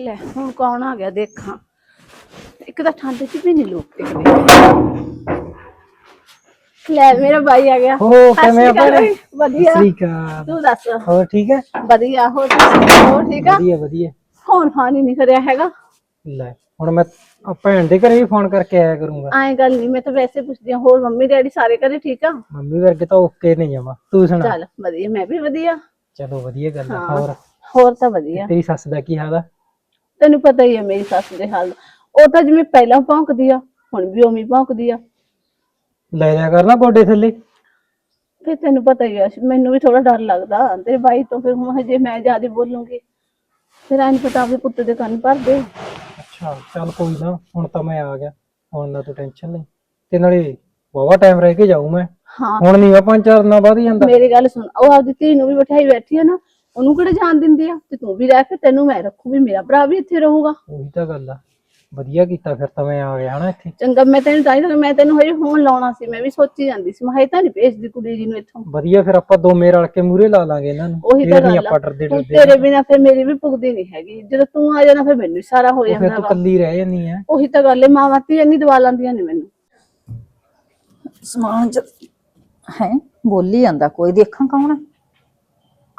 ਲੈ ਹੁਣ ਕੌਣ ਆ ਗਿਆ ਦੇਖਾਂ। ਇੱਕ ਤਾਂ ਠੰਡ ਚ ਵੀ ਨਹੀਂ ਲੋਕ ਟਿਕਦੇ ਲੈ ਮੇਰਾ ਭਾਈ ਆ ਗਿਆ। ਹੋ ਕਿਵੇਂ ਆ? ਬਈ, ਵਧੀਆ। ਸ੍ਰੀ ਅਕਾਲ। ਤੂੰ ਦੱਸ। ਹੋਰ ਠੀਕ ਹੈ ਵਧੀਆ ਹੋ ਠੀਕ ਆ? ਵਧੀਆ ਵਧੀਆ। ਫੋਨ ਫਾਨ ਹੀ ਨਹੀਂ ਕਰਿਆ ਹੈਗਾ। ਲੈ ਹੁਣ ਮੈਂ ਆ ਭੈਣ ਦੇ ਘਰੇ ਵੀ ਫੋਨ ਕਰਕੇ ਆਇਆ ਕਰੂੰਗਾ। ਐਂ ਗੱਲ ਨਹੀਂ ਮੈਂ ਤਾਂ ਵੈਸੇ ਪੁੱਛਦੀ ਹਾਂ ਹੋਰ ਮੰਮੀ ਡੈਡੀ ਸਾਰੇ ਘਰੇ ਠੀਕ ਆ? ਮੰਮੀ ਵਰਗੇ ਤਾਂ ਓਕੇ ਨਹੀਂ ਜਮਾ ਤੂੰ ਸੁਣਾ। ਚੱਲ ਵਧੀਆ ਮੈਂ ਵੀ ਵਧੀਆ। ਚਲੋ ਵਧੀਆ ਗੱਲ ਹਾਂ। ਹੋਰ? ਹੋਰ ਤਾਂ ਵਧੀਆ। ਤੇਰੀ ਸੱਸ ਦਾ ਕੀ ਹਾਲ ਆ? ਤੈਨੂੰ ਪਤਾ ਹੀ ਹੈ ਮੇਰੀ ਸੱਸ ਦੇ ਹਾਲ। ਉਹ ਤਾਂ ਜਿਵੇਂ ਪਹਿਲਾਂ ਭੌਂਕਦੀ ਆ ਹੁਣ ਵੀ ਉਵੇਂ ਹੀ ਭੌਂਕਦੀ ਆ। ਲੈ ਲਿਆ ਕਰ ਨਾ ਗੋਡੇ ਥੱਲੇ। ਫਿਰ ਤੈਨੂੰ ਪਤਾ ਹੀ ਆ ਮੈਨੂੰ ਵੀ ਥੋੜਾ ਡਰ ਲੱਗਦਾ। ਤੇਰੇ ਬਾਈ ਤੋਂ ਫਿਰ ਹੁਣ ਜੇ ਮੈਂ ਜ਼ਿਆਦਾ ਬੋਲੂੰਗੀ। ਫਿਰ ਐਂ ਨੀ ਪਤਾ ਆਪਣੇ ਪੁੱਤ ਦੇ ਕੰਨ ਭਰ ਦੇ ਅੱਛਾ ਚੱਲ ਕੋਈ ਨਾ ਹੁਣ ਤਾਂ ਮੈਂ ਆ ਗਿਆ। ਹੁਣ ਨਾ ਤੂੰ ਟੈਨਸ਼ਨ ਲੈ। ਤੇ ਨਾਲੇ ਬਾਵਾ ਟਾਈਮ ਰਹਿ ਕੇ ਜਾਊ ਮੈਂ। ਹਾਂ। ਹੁਣ ਨਹੀਂ ਮੈਂ ਪੰਜ ਚਾਰ ਦਿਨਾਂ ਬਾਅਦ ਹੀ ਜਾਂਦਾ ਮੇਰੀ ਗੱਲ ਸੁਣ ਉਹ ਆਪਦੀ ਧੀ ਨੂੰ ਵੀ ਬਿਠਾਈ ਬੈਠੀ ਆ ਨਾ ਉਹਨੂੰ ਕਿਹੜੇ ਜਾਣ ਦਿੰਦੀ ਆ? ਤੇ ਤੂੰ ਵੀ ਰਹਿ ਫਿਰ ਤੈਨੂੰ ਮੈਂ ਰੱਖੂ ਵੀ ਮੇਰਾ ਭਰਾ ਵੀ ਇੱਥੇ ਰਹੂਗਾ। ਉਹੀ ਤਾਂ ਗੱਲ ਆ। ਵਧੀਆ ਕੀਤਾ ਫਿਰ ਤਾਂ ਮੈਂ ਆ ਗਿਆ ਹਨਾ ਇੱਥੇ। ਚੰਗਾ ਮੈਂ ਤੈਨੂੰ ਤਾਂ ਹੀ ਤਾਂ ਮੈਂ ਤੈਨੂੰ ਹਜੇ ਫੋਨ ਲਾਉਣਾ ਸੀ ਮੈਂ ਵੀ ਸੋਚੀ ਜਾਂਦੀ ਸੀ ਮੈਂ ਹਜੇ ਤਾਂ ਨਹੀਂ ਭੇਜਦੀ ਕੁੜੀ ਜੀ ਨੂੰ ਇੱਥੋਂ। ਵਧੀਆ ਫਿਰ ਆਪਾਂ ਦੋਵੇਂ ਰਲ ਕੇ ਮੂਰੇ ਲਾ ਲਾਂਗੇ ਇਹਨਾਂ ਨੂੰ। ਉਹੀ ਫਿਰ ਤਾਂ ਨੀ ਗੱਲ ਆ। ਆਪਾਂ ਡਰਦੇ ਹੁਣ ਡਰਦੇ ਤੇਰੇ ਬਿਨਾ ਫਿਰ ਮੇਰੀ ਵੀ ਪੁੱਗਦੀ ਨਹੀਂ ਹੈਗੀ। ਜਦੋਂ ਤੂੰ ਆ ਜਾਣਾ ਫਿਰ ਮੈਨੂੰ ਸਾਰਾ ਹੋ ਫਿਰ ਜਾਂਦਾ ਤੂੰ ਵਾ। ਕੱਲੀ ਰਹਿ ਜਾਂਦੀ ਐ ਉਹੀ ਤਾਂ ਗੱਲ ਹੈ ਮਾਵਾਂ ਧੀ ਇੰਨੀ ਦਵਾ ਲਾਂਦੀਆਂ ਨੇ ਮੈਨੂੰ। ਸਮਾਨ ਚ ਹੈ? ਬੋਲੀ ਜਾਂਦਾ ਕੋਈ ਦੇਖਾਂ ਕੌਣ ਹੈ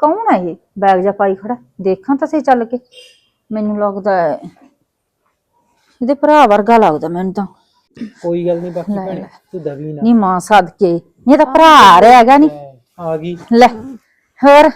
ਕੌਣ ਹੈ ਇਹ? ਬੈਗ ਜਾ ਪਾਈ ਖੜਾ। ਦੇਖਾਂ ਤਾਂ ਸਹੀ ਚੱਲ ਕੇ। ਮੈਨੂੰ ਲੱਗਦਾ ਹੈ ਇਹਦੇ ਭਰਾ ਵਰਗਾ ਲੱਗਦਾ ਮੈਨੂੰ ਤਾਂ। ਕੋਈ ਗੱਲ ਨਹੀਂ ਬਾਕੀ ਭੈਣੇ ਤੂੰ ਦਵੀ ਨਾ। ਨਹੀਂ ਮਾਂ ਸਦਕੇ। ਨਹੀਂ ਤਾਂ ਭਰਾ ਆ ਰਿਹਾ ਹੈਗਾ ਨਹੀਂ ਆ ਗਈ। ਲੈ ਹੋਰ?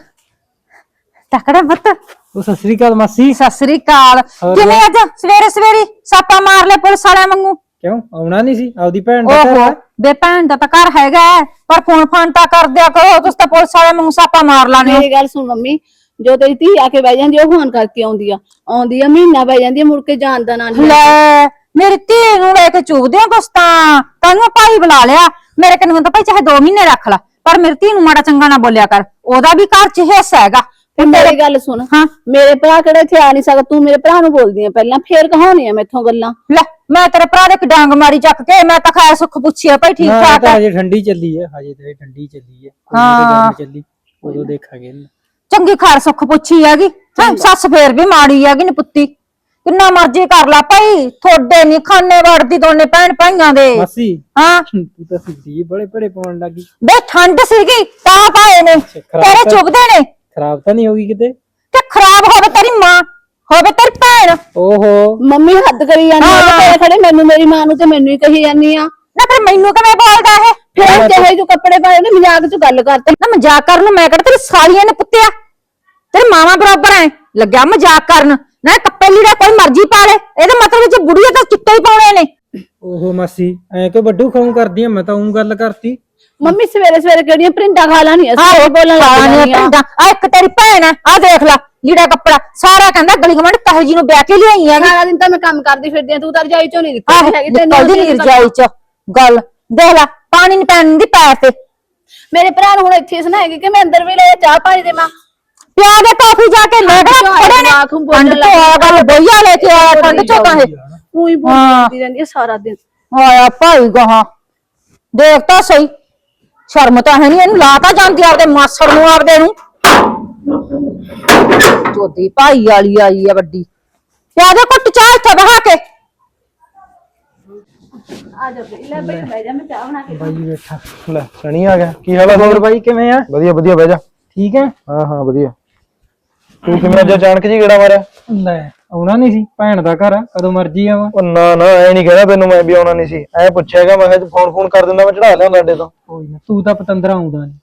ਤਕੜਾ ਬੱਤ ਉਹ ਸਤਿ ਸ੍ਰੀ ਅਕਾਲ ਮਾਸੀ। ਸਤਿ ਸ੍ਰੀ ਅਕਾਲ। ਹੋਰ ਕਿਵੇਂ ਅੱਜ? ਸਵੇਰੇ ਸਵੇਰੇ ਸਾਪਾ ਮਾਰ ਲੈ ਪੁਲਿਸ ਵਾਲਿਆਂ ਵਾਂਗੂ। ਕਿਉਂ? ਆਉਣਾ ਨਹੀਂ ਸੀ? ਆਪਦੀ ਭੈਣ ਦਾ ਘਰ ਓਹੋ। ਬੇ ਭੈਣ ਦਾ ਤਾਂ ਘਰ ਹੈਗਾ ਹੈ, ਪਰ ਫੋਨ ਫਾਨ ਤਾਂ ਕਰ ਦਿਆ ਕਰੋ ਤੁਸੀਂ ਤਾਂ ਪੁਲਿਸ ਵਾਲਿਆਂ ਵਾਂਗੂ ਸਾਪਾ ਮਾਰ ਲਾਣੇ ਹੋ ਮੇਰੀ ਗੱਲ ਸੁਣ ਮੰਮੀ ਜੋ ਤੇਰੀ ਧੀ ਆ ਕੇ ਬਹਿ ਜਾਂਦੀ ਆ, ਉਹ ਫੋਨ ਕਰਕੇ ਆਉਂਦੀ ਆ। ਆਉਂਦੀ ਆ ਮਹੀਨਾ ਬਹਿ ਜਾਂਦੀ ਆ ਮੁੜ ਕੇ ਜਾਣ ਦਾ ਨਾਂ ਨਹੀਂ ਲੈ ਮੇਰੀ ਧੀ ਨੂੰ ਲੈ ਕੇ ਚੁਗਦੇ ਹੋ ਕੁਛ ਤਾਂ ਤੈਨੂੰ ਭਾਈ ਬੁਲਾ ਲਿਆ। ਮੇਰੇ ਕੰਨ ਤਾਂ ਭਾਈ ਚਾਹੇ 2 ਮਹੀਨੇ ਰੱਖ ਲੈ ਪਰ ਮੇਰੀ ਧੀ ਨੂੰ ਮਾੜਾ ਚੰਗਾ ਨਾ ਬੋਲਿਆ ਕਰ। ਉਹਦਾ ਵੀ ਘਰ 'ਚ ਹਿੱਸਾ ਹੈਗਾ। ਤੇ ਮੇਰੀ ਗੱਲ ਸੁਣ ਹਾਂ। ਮੇਰੇ ਭਰਾ ਕਿਹੜੇ ਇੱਥੇ ਆ ਨਹੀਂ ਸਕਦਾ? ਤੂੰ ਮੇਰੇ ਭਰਾ ਨੂੰ ਬੋਲਦੀ ਆ ਪਹਿਲਾਂ ਫੇਰ ਕਹਾਉਣੀ ਆ ਮੈਥੋਂ ਗੱਲਾਂ। ਲੈ ਮੈਂ ਤੇਰੇ ਭਰਾ ਦੇ ਡਾਂਗ ਮਾਰੀ ਚੱਕ ਕੇ ਮੈਂ ਤਾਂ ਖੈਰ ਸੁੱਖ ਪੁੱਛਿਆ ਭਾਈ ਠੀਕ ਨਾ ਇਹ ਠਾਕ ਤਾਂ ਹੈ ਹਜੇ ਠੰਡੀ ਚੱਲੀ ਹੈ ਹਜੇ ਤਾਂ ਇਹ ਠੰਡੀ ਚੱਲੀ ਹੈ ਹਾਂ। ਗਰਮੀ ਚੱਲੀ ਉਦੋਂ ਦੇਖਾਂਗੇ ਇਹਨੂੰ। ਚੰਗੀ ਖੈਰ ਸੁੱਖ ਪੁੱਛੀ ਹੈਗੀ ਹੈਂ, ਸੱਸ ਫੇਰ ਵੀ ਮਾੜੀ ਹੈਗੀ ਨੀ ਪੁੱਤੀ। ਕਿੰਨਾ ਮਰਜ਼ੀ ਕਰ ਲੈ ਭਾਈ ਥੋੜੇ ਨਹੀਂ ਖਾਣੇ ਵੜਦੀ ਦੋਨੇ ਭੈਣ ਭਾਈਆਂ ਦੇ। ਮਾਸੀ ਹਾਂ। ਤੂੰ ਤਾਂ ਸਿੱਧੀ ਬੜੇ ਬੜੇ ਪਾਉਣ ਲੱਗੀ। ਬੇ ਠੰਡ ਸੀਗੀ ਤਾਂ ਪਾਏ ਨੇ। ਖਰਾਬ ਤੇਰੇ ਤਾਂ- ਚੁਗਦੇ ਨੇ। ਖਰਾਬ ਤਾਂ ਨਹੀਂ ਹੋਗੀ ਕਿਤੇ? ਤੇ ਖਰਾਬ ਹੋਵੇ ਤੇਰੀ ਮਾਂ। ਹੋਵੇ ਤੇਰੀ ਭੈਣ ਓਹੋ। ਮੰਮੀ ਹੱਦ ਕਰੀ ਜਾਂਦੀ ਆ ਹਾਂ। ਤੇ ਖੜੇ ਮੈਨੂੰ ਮੇਰੀ ਮਾਂ ਨੂੰ ਤੇ ਮੈਨੂੰ ਹੀ ਕਹੀ ਜਾਂਦੀ ਆ। ਨਾ ਫਿਰ ਮੈਨੂੰ ਕਿਵੇਂ ਬੋਲਦਾ ਇਹ? ਫੇਰ ਜਿਹੇ ਜੋ ਕੱਪੜੇ ਪਾਏ ਨੇ ਮਜ਼ਾਕ ਚ ਗੱਲ ਕਰਤੇ। ਨਾ ਮਜ਼ਾਕ ਕਰਨ ਨੂੰ ਮੈਂ ਕਿਹੜਾ ਤੇਰੀ ਸਾਲੀਆਂ ਨੇ ਪੁੱਤਿਆ। ਤੇਰੀ ਮਾਵਾ ਬਰਾਬਰ ਐ। ਲੱਗਿਆ ਮਜ਼ਾਕ ਕਰਨ। ਨਾ ਕੱਪੜੇ ਲੀੜਾ ਕੋਈ ਮਰਜ਼ੀ ਪਾ ਲੈ। ਇਹਦਾ ਮਤਲਬ ਜੇ ਬੁੜੀਆਂ ਤਾਂ ਚਿੱਟੇ ਹੀ ਪਾਉਣੇ ਨੇ। ਓਹੋ ਮਾਸੀ ਐ ਕਿ ਵੱਡੂ ਖਾਉਂ ਕਰਦੀ ਆ? ਮੈਂ ਤਾਂ ਉਹ ਗੱਲ ਕਰਤੀ। ਮੰਮੀ ਸਵੇਰੇ ਸਵੇਰੇ ਕਿਹੜੀਆਂ ਪ੍ਰਿੰਟਾਂ ਖਾ ਲਾਣੀ ਅਸੀਂ ਆਹੋ ਬੋਲਣ ਲੱਗ ਜਾਂਦੀਆਂ। ਆ ਇੱਕ ਤੇਰੀ ਭੈਣ ਆ ਦੇਖ ਲੈ ਲੀੜਾ ਕੱਪੜਾ। ਸਾਰਾ ਕਹਿੰਦਾ ਗਲੀ ਗਮੰਡ ਕਹੇ ਜੀ ਨੂੰ ਵਿਆਹ ਕੇ ਲਿਆਈ ਆ ਸਾਰਾ ਦਿਨ ਤਾਂ ਮੈਂ ਕੰਮ ਕਰਦੀ ਫਿਰਦੀ ਆ ਤੂੰ ਤਾਂ ਰਜਾਈ ਚੋਂ ਨਹੀਂ ਆਹ ਨਿਕਲਦੀ ਹੈਗੀ ਨਿਕਲਦੀ ਨੀ ਰਜਾਈ ਚ। ਗੱਲ ਦੇਖ ਲੈ ਪਾਣੀ ਨਹੀਂ ਪੈਣ ਦੀ ਪੈਰ ਤੇ। ਮੇਰੇ ਭਰਾ ਨੂੰ ਹੁਣ ਇੱਥੇ ਸੁਣਾਏਗੀ ਕਿ ਮੈਂ ਅੰਦਰ ਵੀ ਲੈ ਚਾਹ ਪਾਣੀ ਦੇਵਾਂ। ਪਿਆ ਦੇ ਕਾਫੀ ਜਾ ਕੇ ਲੈ ਖੜੇ ਨੇ। ਠੰਡ ਤੋਂ ਆ ਗੱਲ ਬੋਈਆ ਲੈ ਕੇ ਆਇਆ ਠੰਡ ਚੋਂ ਤਾਂ ਇਹ। ਉਹੀ ਬੋਲਦੀ ਰਹਿੰਦੀ ਸਾਰਾ ਦਿਨ। ਆਇਆ ਭਾਈ ਗਾਹਾਂ। ਦੇਖ ਤਾਂ ਸਹੀ। ਸ਼ਰਮ ਤਾਂ ਹੈ ਨਹੀਂ ਇਹਨੂੰ ਲਾ ਤਾਂ ਜਾਂਦੀ ਆਪਦੇ ਮਾਸੜ ਨੂੰ ਆਪਦੇ ਨੂੰ। ਚੋਦੀ ਭਾਈ ਵਾਲੀ ਆਈ ਆ ਵੱਡੀ। ਪਿਆ ਦੇ ਕੁੱਟ ਚਾਹ ਇੱਥੇ ਬਹਾ ਕੇ। ਆ ਜਾ ਬਈ ਲੈ ਬਈ ਬਹਿ ਜਾ ਮੈਂ ਚਾਹ ਬਣਾ ਕੇ ਬਾਈ ਬੈਠਾ। ਲੈ ਸਣੀ ਆ ਗਿਆ। ਕੀ ਹਾਲ ਆ ਹੋਰ ਬਾਈ? ਕਿਵੇਂ ਆ? ਵਧੀਆ ਵਧੀਆ ਬਹਿ ਜਾ। ਠੀਕ ਹੈ? ਹਾਂ ਹਾਂ ਵਧੀਆ। ਤੂੰ ਕਿਵੇਂ ਅੱਜ ਅਚਾਨਕ ਜੀ ਗੇੜਾ ਮਾਰਿਆ? ਲੈ ਆਉਣਾ ਨਹੀਂ ਸੀ ਭੈਣ ਦਾ ਘਰ ਆ ਕਦੋਂ ਮਰਜ਼ੀ ਆਵਾਂ। ਉਹ ਨਾ ਨਾ ਐ ਨਹੀਂ ਕਹਿੰਦਾ ਤੈਨੂੰ ਮੈਂ ਵੀ ਆਉਣਾ ਨਹੀਂ ਸੀ। ਐ ਪੁੱਛਿਆਗਾ ਮੈਂ ਕਿਹਾ ਫੋਨ ਫੋਨ ਕਰ ਦਿੰਦਾ ਮੈਂ ਚੜਾ ਲਿਆਉਂਦਾ ਅੱਡੇ ਤੋਂ। ਕੋਈ ਨਾ ਤੂੰ ਤਾਂ ਪਤੰਦਰਾ ਆਉਂਦਾ ਨਹੀਂ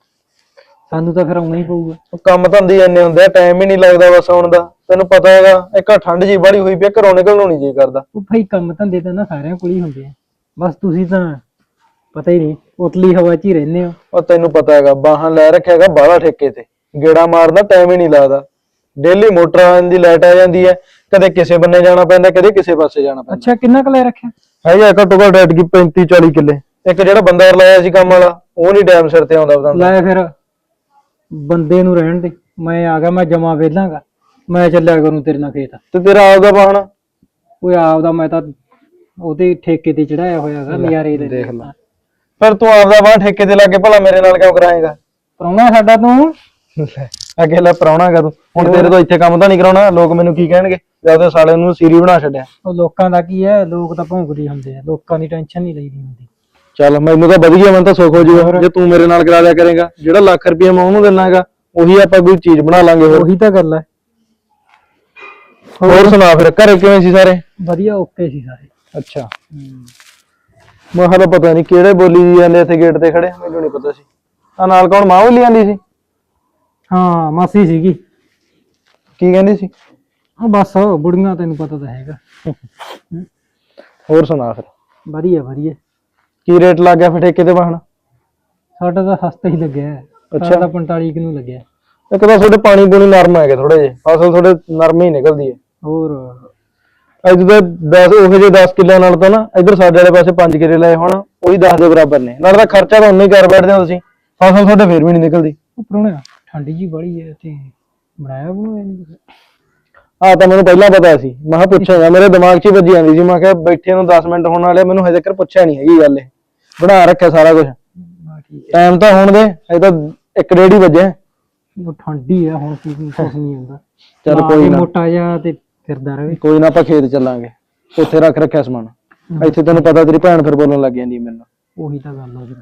ਸਾਨੂੰ ਤਾਂ ਫਿਰ ਆਉਣਾ ਹੀ ਪਊਗਾ। ਉਹ ਕੰਮ ਧੰਦੇ ਇੰਨੇ ਹੁੰਦੇ ਆ ਟਾਈਮ ਹੀ ਨਹੀਂ ਲੱਗਦਾ ਬਸ ਆਉਣ ਦਾ। ਤੈਨੂੰ ਪਤਾ ਹੈਗਾ ਇੱਕ ਆਹ ਠੰਡ ਜੀ ਬੜੀ ਹੋਈ ਪਈ ਆ, ਘਰੋਂ ਨਿਕਲਣ ਨਹੀਂ ਜੀ ਕਰਦਾ। ਉਹ ਭਾਈ ਕੰਮ ਧੰਦੇ ਤਾਂ ਨਾ ਸਾਰਿਆਂ ਕੋਲ ਹੀ ਹੁੰਦੇ ਆ। ਬਸ ਤੁਸੀਂ ਤਾਂ ਪਤਾ ਹੀ ਨਹੀਂ ਉਤਲੀ ਹਵਾ 'ਚ ਹੀ ਰਹਿੰਦੇ ਹੋ। ਉਹ ਤੈਨੂੰ ਪਤਾ ਹੈਗਾ ਬਾਹਾਂ ਲੈ ਰੱਖਿਆਗਾ ਬਾਹਲਾ ਠੇਕੇ ਤੇ। ਗੇੜਾ ਮਾਰਦਾ ਟਾਈਮ ਹੀ ਨਹੀਂ ਲੱਗਦਾ। ਡੇਲੀ ਮੋਟਰਾਂ ਦੀ ਲਾਈਟ ਆ ਜਾਂਦੀ ਹੈ ਕਦੇ ਕਿਸੇ ਬੰਨੇ ਜਾਣਾ ਪੈਂਦਾ ਕਦੇ ਕਿਸੇ ਪਾਸੇ ਜਾਣਾ ਪੈਂਦਾ। ਅੱਛਾ ਕਿੰਨਾ ਕੁ ਲੈ ਰੱਖਿਆ? ਹੈਗਾ ਘੱਟੋ ਘੱਟ ਐਟ ਕੀ 35 40 ਕਿੱਲੇ। ਇੱਕ ਜਿਹੜਾ ਬੰਦਾ ਲਾਇਆ ਸੀ ਕੰਮ ਵਾਲਾ ਉਹ ਨਹੀਂ ਟਾਈਮ ਸਿਰ ਤੇ ਆਉਂਦਾ ਉਹਦਾ ਲੈ ਫਿਰ ਬੰਦੇ ਨੂੰ ਰਹਿਣ ਦੇ। ਮੈਂ ਆ ਗਿਆ ਮੈਂ ਜਮਾ ਵੇਲਾਂਗਾ ਮੈਂ ਚੱਲਿਆ ਕਰੂੰ ਤੇਰੇ ਨਾਲ ਖੇਤ। ਤੇ ਤੇਰਾ ਆਪਦਾ ਬਾਹਣਾ ਉਹ ਆਪਦਾ ਮੈਂ ਤਾਂ ਉਹਦੇ ਠੇਕੇ ਤੇ ਚੜਾਇਆ ਹੋਇਆਗਾ ਨਜ਼ਾਰੇ ਦੇ ਦੇਖ ਲੈ। ਫਿਰ ਤੂੰ ਆਪਦਾ ਬਾਹ ਠੇਕੇ ਤੇ ਲੱਗੇ ਭਲਾ ਮੇਰੇ ਨਾਲ ਕਿਉਂ ਕਰਾਏਗਾ? ਪਰਾਉਣਾ ਸਾਡਾ ਤੂੰ? ਅੱਗੇ ਲੈ ਪਰਾਉਣਾਗਾ ਤੂੰ। ਹੁਣ ਤੇਰੇ ਤੋਂ ਇੱਥੇ ਕੰਮ ਤਾਂ ਨਹੀਂ ਕਰਾਉਣਾ ਲੋਕ ਮੈਨੂੰ ਕੀ ਕਹਿਣਗੇ? ਜਾਂ ਉਹਦੇ ਸਾਲੇ ਨੂੰ ਸੀਰੀ ਬਣਾ ਛੱਡਿਆ। ਉਹ ਲੋਕਾਂ ਦਾ ਕੀ ਹੈ ਲੋਕ ਤਾਂ ਭੌਂਕਦੇ ਹੁੰਦੇ ਆ ਲੋਕਾਂ ਦੀ ਟੈਨਸ਼ਨ ਨਹੀਂ ਲਈਦੀ ਹੁੰਦੀ। ਚੱਲ ਮੈਨੂੰ ਤਾਂ ਵਧੀਆ ਮੈਨੂੰ ਤਾਂ ਸੁੱਖ ਹੋ ਜਾਊਗਾ ਜੇ ਤੂੰ ਮੇਰੇ ਨਾਲ ਕਰਾ ਦਿਆ ਕਰੇਗਾ ਜਿਹੜਾ ਲੱਖ ਰੁਪਏ ਮੈਂ ਉਹਨੂੰ ਦੇਣਾਗਾ ਉਹੀ ਆਪਾਂ ਕੋਈ ਚੀਜ਼ ਬਣਾ ਲਾਂਗੇ ਹੋਰ। ਉਹੀ ਤਾਂ ਗੱਲ ਹੈ। ਹੋਰ ਸੁਣਾ ਫਿਰ ਘਰੇ ਕਿਵੇਂ ਸੀ ਸਾਰੇ? ਵਧੀਆ ਓਕੇ ਸੀ ਸਾਰੇ। ਅੱਛਾ। ਮੈਂ ਤਾਂ ਪਤਾ ਨਹੀਂ ਕਿਹੜੇ ਬੋਲੀ ਜਾਂਦੇ ਇੱਥੇ ਗੇਟ ਤੇ ਖੜੇ ਮੈਨੂੰ ਨਹੀਂ ਪਤਾ ਸੀ। ਆ ਨਾਲ ਕੌਣ ਮਾਂ ਬੋਲੀ ਜਾਂਦੀ ਸੀ? ਹਾਂ ਮਾਸੀ ਸੀਗੀ। ਕੀ ਕਹਿੰਦੀ ਸੀ? ਉਹ ਬਸ ਬੁੜੀਆਂ ਤੈਨੂੰ ਪਤਾ ਤਾਂ ਹੈਗਾ। ਹੋਰ ਸੁਣਾ ਫਿਰ। ਵਧੀਆ ਵਧੀਆ। ਕੀ ਰੇਟ ਲੱਗ ਗਿਆ ਫਿਰ ਠੇਕੇ ਤੇ ਵਾਹਣ? ਸਾਡਾ ਤਾਂ ਸਸਤਾ ਹੀ ਲੱਗਿਆ। ਅੱਛਾ। ਸਾਡਾ 45 ਕੁ ਨੂੰ ਲੱਗਿਆ। ਇੱਕ ਤਾਂ ਤੁਹਾਡੇ ਪਾਣੀ ਪੂਣੀ ਨਰਮ ਹੈਗੇ ਥੋੜੇ ਜਿਹੇ ਫਸਲ ਥੋੜੇ ਨਰਮ ਹੀ ਨਿਕਲਦੀ ਹੈ। ਹੋਰ? ਅੱਜ ਤਾਂ 10 ਉਹ ਜਿਹੇ 10 ਕਿੱਲਿਆਂ ਨਾਲ ਤਾਂ ਨਾ ਇਧਰ ਸਾਡੇ ਵਾਲੇ ਪਾਸੇ 5 ਕਿੱਲੇ ਲਏ ਹੁਣ ਉਹੀ 10 ਦੇ ਬਰਾਬਰ ਨੇ। ਨਾਲ ਤਾਂ ਖਰਚਾ ਤਾਂ ਉਨਾ ਹੀ ਕਰ ਬੈਠਦੇ ਹੋ ਤੁਸੀਂ ਫਸਲ ਤੁਹਾਡੇ ਫੇਰ ਵੀ ਨਹੀਂ ਨਿਕਲਦੀ। ਨਾ ਠੰਡੀ ਜੀ ਬੜੀ ਹੈ ਤੇ ਬਣਾਇਆ ਬਣਾਇਆ ਨਹੀਂ ਕੁਛ। ਆ ਤਾਂ ਮੈਨੂੰ ਪਹਿਲਾਂ ਪਤਾ ਸੀ। ਮੈਂ ਕਿਹਾ ਪੁੱਛਾਂਗਾ ਮੇਰੇ ਦਿਮਾਗ 'ਚ ਹੀ ਵੱਜੀ ਜਾਂਦੀ ਸੀ। ਮੈਂ ਕਿਹਾ ਬੈਠੇ ਨੂੰ 10 ਮਿੰਟ ਹੋਣ ਵਾਲੇ ਮੈਨੂੰ ਹਜੇ ਤੱਕ ਪੁੱਛਿਆ ਨਹੀਂ ਹੈਗੀ ਗੱਲ ਇਹ। ਬਣਾ ਰੱਖਿਆ ਸਾਰਾ ਕੁਝ ਠੀਕ ਟਾਈਮ ਤਾਂ ਹੁਣ ਦੇ ਅਜੇ ਤਾਂ ਇੱਕ ਡੇਢ ਹੀ ਵੱਜੇ ਹੈ ਉਹ ਠੰਡੀ ਹੈ ਹੁਣ ਕੀ ਕੁਛ ਨਹੀਂ ਹੁੰਦਾ। ਚੱਲ ਨਾ ਕੋਈ ਇਹ ਨਾ। ਮੋਟਾ ਜਿਹਾ ਤੇ ਫਿਰਦਾ ਰਵੇ ਕੋਈ ਨਾ ਆਪਾਂ ਖੇਤ ਚੱਲਾਂਗੇ। ਉੱਥੇ ਰੱਖ ਰੱਖਿਆ ਸਮਾਨ। ਇੱਥੇ ਤੈਨੂੰ ਪਤਾ ਤੇਰੀ ਭੈਣ ਫਿਰ ਬੋਲਣ ਲੱਗ ਜਾਂਦੀ ਮੈਨੂੰ ਉਹੀ ਤਾਂ ਗੱਲ ਆ ਫਿਰ